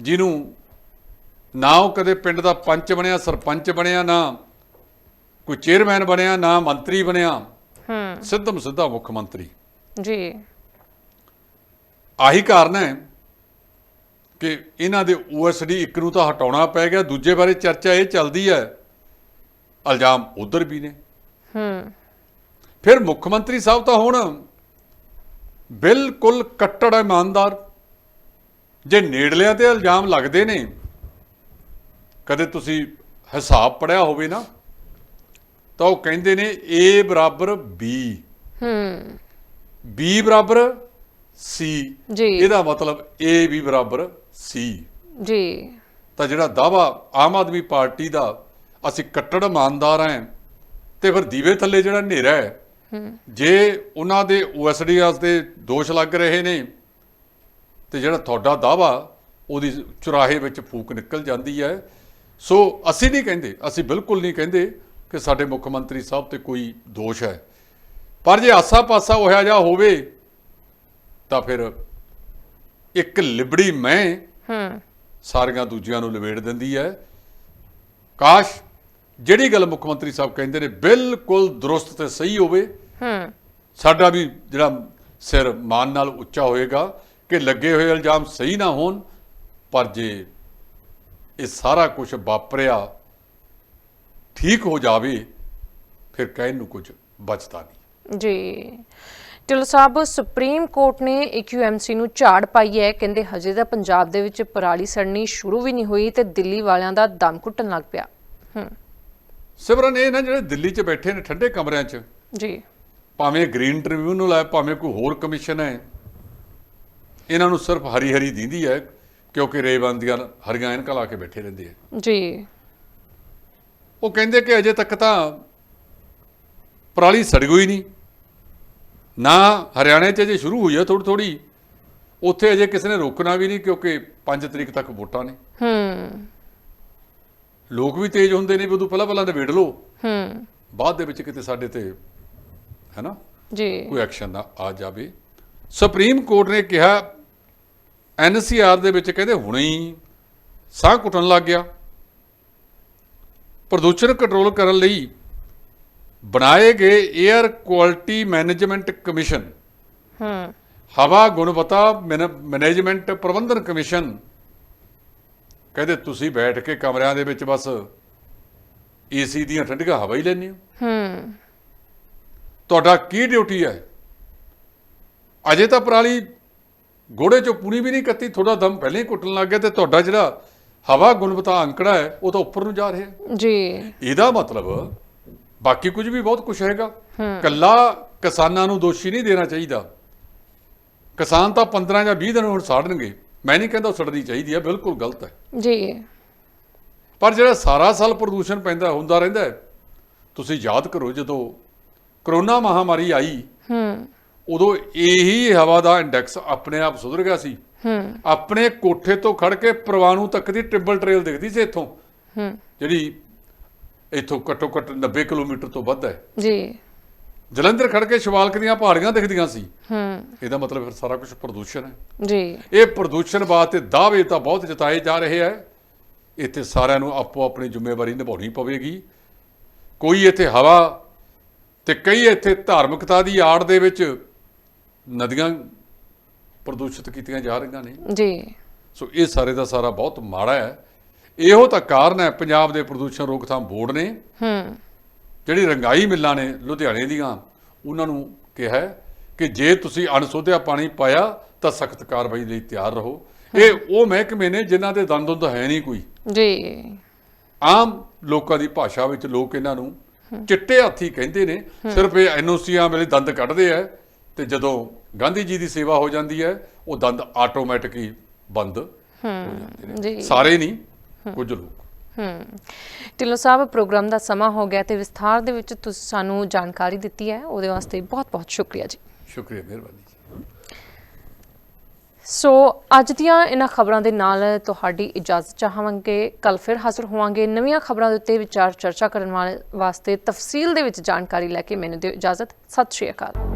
ਜਿਹਨੂੰ ਨਾ ਉਹ ਕਦੇ ਪਿੰਡ ਦਾ ਪੰਚ ਬਣਿਆ ਸਰਪੰਚ ਬਣਿਆ ਨਾ ਕੋਈ ਚੇਅਰਮੈਨ ਬਣਿਆ ਨਾ ਮੰਤਰੀ ਬਣਿਆ ਹੂੰ। ਸਿੱਧਮ ਸਿੱਧਾ ਮੁੱਖ ਮੰਤਰੀ। ਜੀ। ਆਹੀ ਕਾਰਨ ਹੈ ਕਿ ਇਹਨਾਂ ਦੇ ਓਐਸਡੀ ਇੱਕ ਨੂੰ ਤਾਂ ਹਟਾਉਣਾ ਪੈ ਗਿਆ ਦੂਜੇ ਬਾਰੇ ਚਰਚਾ ਇਹ ਚੱਲਦੀ ਹੈ। ਇਲਜ਼ਾਮ ਉਧਰ ਵੀ ਨੇ। ਹੂੰ। ਫਿਰ ਮੁੱਖ ਮੰਤਰੀ ਸਾਹਿਬ ਤਾਂ ਹੁਣ ਬਿਲਕੁਲ ਕੱਟੜ ਇਮਾਨਦਾਰ। ਜੇ ਨੇੜਲਿਆਂ ਤੇ ਇਲਜ਼ਾਮ ਲੱਗਦੇ ਨੇ ਕਦੇ ਤੁਸੀਂ ਹਿਸਾਬ ਪੜਿਆ ਹੋਵੇ ਨਾ ਤਾਂ ਉਹ ਕਹਿੰਦੇ ਨੇ A ਬਰਾਬਰ B ਹੂੰ। B ਬਰਾਬਰ C ਜੀ। ਇਹਦਾ ਮਤਲਬ A ਵੀ ਬਰਾਬਰ C ਜੀ। ਤਾਂ ਜਿਹੜਾ ਦਾਵਾ ਆਮ ਆਦਮੀ ਪਾਰਟੀ ਦਾ ਅਸੀਂ ਕੱਟੜ ਇਮਾਨਦਾਰ ਹਾਂ ਤੇ ਫਿਰ ਦੀਵੇ ਥੱਲੇ ਜਿਹੜਾ ਹਨੇਰਾ ਹੈ। ਜੇ ਉਹਨਾਂ ਦੇ ਓਐਸਡੀਆਸ ਦੇ ਦੋਸ਼ ਲੱਗ ਰਹੇ ਨੇ ਤੇ ਜਿਹੜਾ ਤੁਹਾਡਾ ਦਾਵਾ ਉਹਦੀ ਚੁਰਾਹੇ ਵਿੱਚ ਫੂਕ ਨਿਕਲ ਜਾਂਦੀ ਹੈ ਸੋ ਅਸੀਂ ਨਹੀਂ ਕਹਿੰਦੇ ਅਸੀਂ ਬਿਲਕੁਲ ਨਹੀਂ ਕਹਿੰਦੇ ਕਿ ਸਾਡੇ ਮੁੱਖ ਮੰਤਰੀ ਸਾਹਿਬ ਤੇ ਕੋਈ ਦੋਸ਼ ਹੈ। ਪਰ ਜੇ ਆਸਾ-ਪਾਸਾ ਹੋਇਆ ਜਾ ਹੋਵੇ ਤਾਂ ਫਿਰ ਇੱਕ ਲਿਬੜੀ ਮੈਂ ਹੂੰ। ਸਾਰੀਆਂ ਦੂਜੀਆਂ ਨੂੰ ਲਵੇੜ ਦਿੰਦੀ ਹੈ। ਕਾਸ਼ ਜਿਹੜੀ ਗੱਲ ਮੁੱਖ ਮੰਤਰੀ ਸਾਹਿਬ ਕਹਿੰਦੇ ਨੇ ਬਿਲਕੁਲ ਦਰੁਸਤ ਤੇ ਸਹੀ ਹੋਵੇ ਹੂੰ। ਸਾਡਾ ਵੀ ਜਿਹੜਾ ਸਿਰ ਮਾਨ ਨਾਲ ਉੱਚਾ ਹੋਏਗਾ ਕਿ ਲੱਗੇ ਹੋਏ ਇਲਜ਼ਾਮ ਸਹੀ ਨਾ ਹੋਣ ਪਰ ਜੇ ਇਹ ਸਾਰਾ ਕੁਝ ਵਾਪਰਿਆ ਠੀਕ ਹੋ ਜਾਵੇ ਫਿਰ ਕਹਿਣ ਨੂੰ ਕੁਝ ਬਚਦਾ ਨਹੀਂ। ਜੀ। ਢਿੱਲੋਂ ਸਾਹਿਬ ਸੁਪਰੀਮ ਕੋਰਟ ਨੇ ਏਕਿਊਐਮਸੀ ਨੂੰ ਝਾੜ ਪਾਈ ਹੈ। ਕਹਿੰਦੇ ਹਜੇ ਤਾਂ ਪੰਜਾਬ ਦੇ ਵਿੱਚ ਪਰਾਲੀ ਸੜਨੀ ਸ਼ੁਰੂ ਵੀ ਨਹੀਂ ਹੋਈ ਤੇ ਦਿੱਲੀ ਵਾਲਿਆਂ ਦਾ ਦਮ ਘੁੱਟਣ ਲੱਗ ਪਿਆ। ਹੂੰ। ਸਿਮਰਨ ਇਹ ਨਾ ਜਿਹੜੇ ਦਿੱਲੀ 'ਚ ਬੈਠੇ ਨੇ ਠੰਡੇ ਕਮਰਿਆਂ 'ਚ ਜੀ। ਭਾਵੇਂ ਗ੍ਰੀਨ ਟ੍ਰਿਬਿਊਨਲ ਹੈ ਭਾਵੇਂ ਕੋਈ ਹੋਰ ਕਮਿਸ਼ਨ ਹੈ ਇਹਨਾਂ ਨੂੰ ਸਿਰਫ ਹਰੀ ਹਰੀ ਦਿੰਦੀ ਹੈ ਕਿਉਂਕਿ ਰੇਬੰਦੀਆਂ ਹਰੀਆਂ ਐਨਕਾਂ ਲਾ ਕੇ ਬੈਠੇ ਰਹਿੰਦੇ ਆ। ਜੀ। ਉਹ ਕਹਿੰਦੇ ਕਿ ਅਜੇ ਤੱਕ ਤਾਂ ਪਰਾਲੀ ਸੜ ਗਈ ਨਹੀਂ। ਨਾ ਹਰਿਆਣੇ 'ਚ ਅਜੇ ਸ਼ੁਰੂ ਹੋਈ ਹੈ ਥੋੜੀ ਥੋੜੀ ਉੱਥੇ ਅਜੇ ਕਿਸੇ ਨੇ ਰੋਕਣਾ ਵੀ ਨਹੀਂ ਕਿਉਂਕਿ 5 ਤਰੀਕ ਤੱਕ ਵੋਟਾਂ ਨੇ। ਹੂੰ। ਲੋਕ ਵੀ ਤੇਜ਼ ਹੁੰਦੇ ਨੇ ਵੀ ਉਦੋਂ ਪਹਿਲਾਂ ਪਹਿਲਾਂ ਨਿਬੇੜ ਲਓ। ਹੂੰ। ਬਾਅਦ ਦੇ ਵਿੱਚ ਕਿਤੇ ਸਾਡੇ ਤੇ ਹੈਨਾ? ਜੀ। ਕੋਈ ਐਕਸ਼ਨ ਨਾ ਆ ਜਾਵੇ। ਸੁਪਰੀਮ ਕੋਰਟ ਨੇ ਕਿਹਾ ਐਨਸੀਆਰ ਦੇ ਵਿੱਚ ਕਹਿੰਦੇ ਹੁਣੇ ਹੀ ਸਾਹ ਘੁੱਟਣ ਲੱਗ ਗਿਆ। ਪ੍ਰਦੂਸ਼ਣ ਕੰਟਰੋਲ ਕਰਨ ਲਈ ਬਣਾਏ ਗਏ 에ਅਰ ਕੁਆਲਿਟੀ ਮੈਨੇਜਮੈਂਟ ਕਮਿਸ਼ਨ ਹੂੰ। ਹਵਾ ਗੁਣਵੱਤਾ ਮੈਨ- ਮੈਨੇਜਮੈਂਟ ਪ੍ਰਬੰਧਨ ਕਮਿਸ਼ਨ ਕਹਿੰਦੇ ਤੁਸੀਂ ਬੈਠ ਕੇ ਕਮਰਿਆਂ ਦੇ ਵਿੱਚ ਬਸ ਏਸੀ ਦੀਆਂ ਠੰਡੀਆਂ ਹਵਾ ਹੀ ਲੈਂਦੇ ਹੋ। ਹੂੰ। ਤੁਹਾਡਾ ਕੀ ਡਿਊਟੀ ਹੈ? ਅਜੇ ਤਾਂ ਪਰਾਲੀ ਗੋੜੇ ਚੋਂ ਪੂਰੀ ਵੀ ਨਹੀਂ ਕੱਤੀ ਥੋੜਾ ਦਮ ਪਹਿਲਾਂ ਹੀ ਕੁੱਟਣ ਲੱਗ ਗਿਆ ਤੇ ਤੁਹਾਡਾ ਜਿਹੜਾ ਹਵਾ ਗੁਣਵੱਤਾ ਅੰਕੜਾ ਹੈ ਉਹ ਤਾਂ ਉੱਪਰ ਨੂੰ ਜਾ ਰਿਹਾ ਜੀ। ਇਹਦਾ ਮਤਲਬ ਬਾਕੀ ਕੁਝ ਵੀ ਬਹੁਤ ਕੁਝ ਹੈਗਾ ਕੱਲਾ ਕਿਸਾਨਾਂ ਨੂੰ ਦੋਸ਼ੀ ਨਹੀਂ ਦੇਣਾ ਚਾਹੀਦਾ। ਕਿਸਾਨ ਤਾਂ 15 ਜਾਂ 20 ਦਿਨ ਹੁਣ ਸਾੜਨਗੇ। ਮੈਂ ਨਹੀਂ ਕਹਿੰਦਾ ਸੜਨੀ ਚਾਹੀਦੀ ਹੈ ਬਿਲਕੁਲ ਗਲਤ ਹੈ। ਜੀ। ਪਰ ਜਿਹੜਾ ਸਾਰਾ ਸਾਲ ਪ੍ਰਦੂਸ਼ਣ ਪੈਂਦਾ ਹੁੰਦਾ ਰਹਿੰਦਾ ਤੁਸੀਂ ਯਾਦ ਕਰੋ ਜਦੋਂ ਕਰੋਨਾ ਮਹਾਮਾਰੀ ਆਈ। ਹੂੰ। ਉਦੋਂ ਇਹੀ ਹਵਾ ਦਾ ਇੰਡੈਕਸ ਆਪਣੇ ਆਪ ਸੁਧਰ ਗਿਆ ਸੀ। ਹੂੰ। ਆਪਣੇ ਕੋਠੇ ਤੋਂ ਖੜ ਕੇ ਪ੍ਰਵਾਨੂ ਤੱਕ ਦੀ ਟਿੱਬਲ ਟ੍ਰੇਲ ਦਿਖਦੀ ਸੀ ਇੱਥੋਂ। ਹੂੰ। ਜਿਹੜੀ ਇੱਥੋਂ ਘੱਟੋ ਘੱਟ 90 ਕਿਲੋਮੀਟਰ ਤੋਂ ਵੱਧ ਹੈ। ਜੀ। ਜਲੰਧਰ ਖੜ ਕੇ ਸ਼ਿਵਾਲਕ ਦੀਆਂ ਪਹਾੜੀਆਂ ਦਿਖਦੀਆਂ ਸੀ। ਹੂੰ। ਇਹਦਾ ਮਤਲਬ ਫਿਰ ਸਾਰਾ ਕੁਝ ਪ੍ਰਦੂਸ਼ਣ ਹੈ। ਜੀ। ਇਹ ਪ੍ਰਦੂਸ਼ਣ ਵਾਸਤੇ ਦਾਅਵੇ ਤਾਂ ਬਹੁਤ ਜਤਾਏ ਜਾ ਰਹੇ ਹੈ। ਇੱਥੇ ਸਾਰਿਆਂ ਨੂੰ ਆਪੋ ਆਪਣੀ ਜ਼ਿੰਮੇਵਾਰੀ ਨਿਭਾਉਣੀ ਪਵੇਗੀ। ਕੋਈ ਇੱਥੇ ਹਵਾ ਤੇ ਕਈ ਇੱਥੇ ਧਾਰਮਿਕਤਾ ਦੀ ਆੜ ਦੇ ਵਿੱਚ ਨਦੀਆਂ ਪ੍ਰਦੂਸ਼ਿਤ ਕੀਤੀਆਂ ਜਾ ਰਹੀਆਂ ਨੇ। ਜੀ। ਸੋ ਇਹ ਸਾਰੇ ਦਾ ਸਾਰਾ ਬਹੁਤ ਮਾੜਾ ਹੈ। ਇਹੋ ਤਾਂ ਕਾਰਨ ਹੈ ਪੰਜਾਬ ਦੇ ਪ੍ਰਦੂਸ਼ਣ ਰੋਕਥਾਮ ਬੋਰਡ ਨੇ। ਹੂੰ। ਜਿਹੜੀ ਰੰਗਾਈ ਮਿੱਲਾਂ ਨੇ ਲੁਧਿਆਣੇ ਦੀਆਂ ਉਹਨਾਂ ਨੂੰ ਕਿਹਾ ਕਿ ਜੇ ਤੁਸੀਂ ਅਣਸੋਧਿਆ ਪਾਣੀ ਪਾਇਆ ਤਾਂ ਸਖਤ ਕਾਰਵਾਈ ਲਈ ਤਿਆਰ ਰਹੋ। ਇਹ ਉਹ ਮਹਿਕਮੇ ਨੇ ਜਿਨ੍ਹਾਂ ਦੇ ਦੰਦ ਦੁੰਦ ਹੈ ਨਹੀਂ ਕੋਈ। ਜੀ। ਆਮ ਲੋਕਾਂ ਦੀ ਭਾਸ਼ਾ ਵਿੱਚ ਲੋਕ ਇਹਨਾਂ ਨੂੰ ਚਿੱਟੇ ਹਾਥੀ ਕਹਿੰਦੇ ਨੇ। ਸਿਰਫ ਇਹ ਐਨਓਸੀਆਂ ਵੇਲੇ ਦੰਦ ਕੱਢਦੇ ਆ ਤੇ ਜਦੋਂ ਗਾਂਧੀ ਜੀ ਦੀ ਸੇਵਾ ਹੋ ਜਾਂਦੀ ਹੈ ਉਹ ਦੰਦ ਆਟੋਮੈਟਿਕ ਹੀ ਬੰਦ ਹੂੰ ਜੀ। ਸਾਰੇ ਨਹੀਂ ਕੁਝ ਲੋਕ। ਹੂੰ। ਢਿੱਲੋਂ ਸਾਹਿਬ ਪ੍ਰੋਗਰਾਮ ਦਾ ਸਮਾਂ ਹੋ ਗਿਆ ਤੇ ਵਿਸਥਾਰ ਦੇ ਵਿੱਚ ਤੁਸੀਂ ਸਾਨੂੰ ਜਾਣਕਾਰੀ ਦਿੱਤੀ ਹੈ। ਉਹਦੇ ਵਾਸਤੇ ਬਹੁਤ-ਬਹੁਤ ਸ਼ੁਕਰੀਆ ਜੀ। ਸ਼ੁਕਰੀਆ ਮਿਹਰਬਾਨੀ ਸੋ ਅੱਜ ਦੀਆਂ ਇਹਨਾਂ ਖਬਰਾਂ ਦੇ ਨਾਲ ਤੁਹਾਡੀ ਇਜਾਜ਼ਤ ਚਾਹਾਂਗੇ। ਕੱਲ ਫਿਰ ਹਾਜ਼ਰ ਹੋਵਾਂਗੇ। ਨਵੀਆਂ ਖਬਰਾਂ ਦੇ ਉੱਤੇ ਵਿਚਾਰ ਚਰਚਾ ਕਰਨ ਵਾਲੇ ਵਾਸਤੇ ਤਫਸੀਲ ਦੇ ਵਿੱਚ ਜਾਣਕਾਰੀ ਲੈ ਕੇ ਮੈਨੂੰ ਦਿਓ ਇਜਾਜ਼ਤ। ਸਤਿ ਸ਼੍ਰੀ ਅਕਾਲ।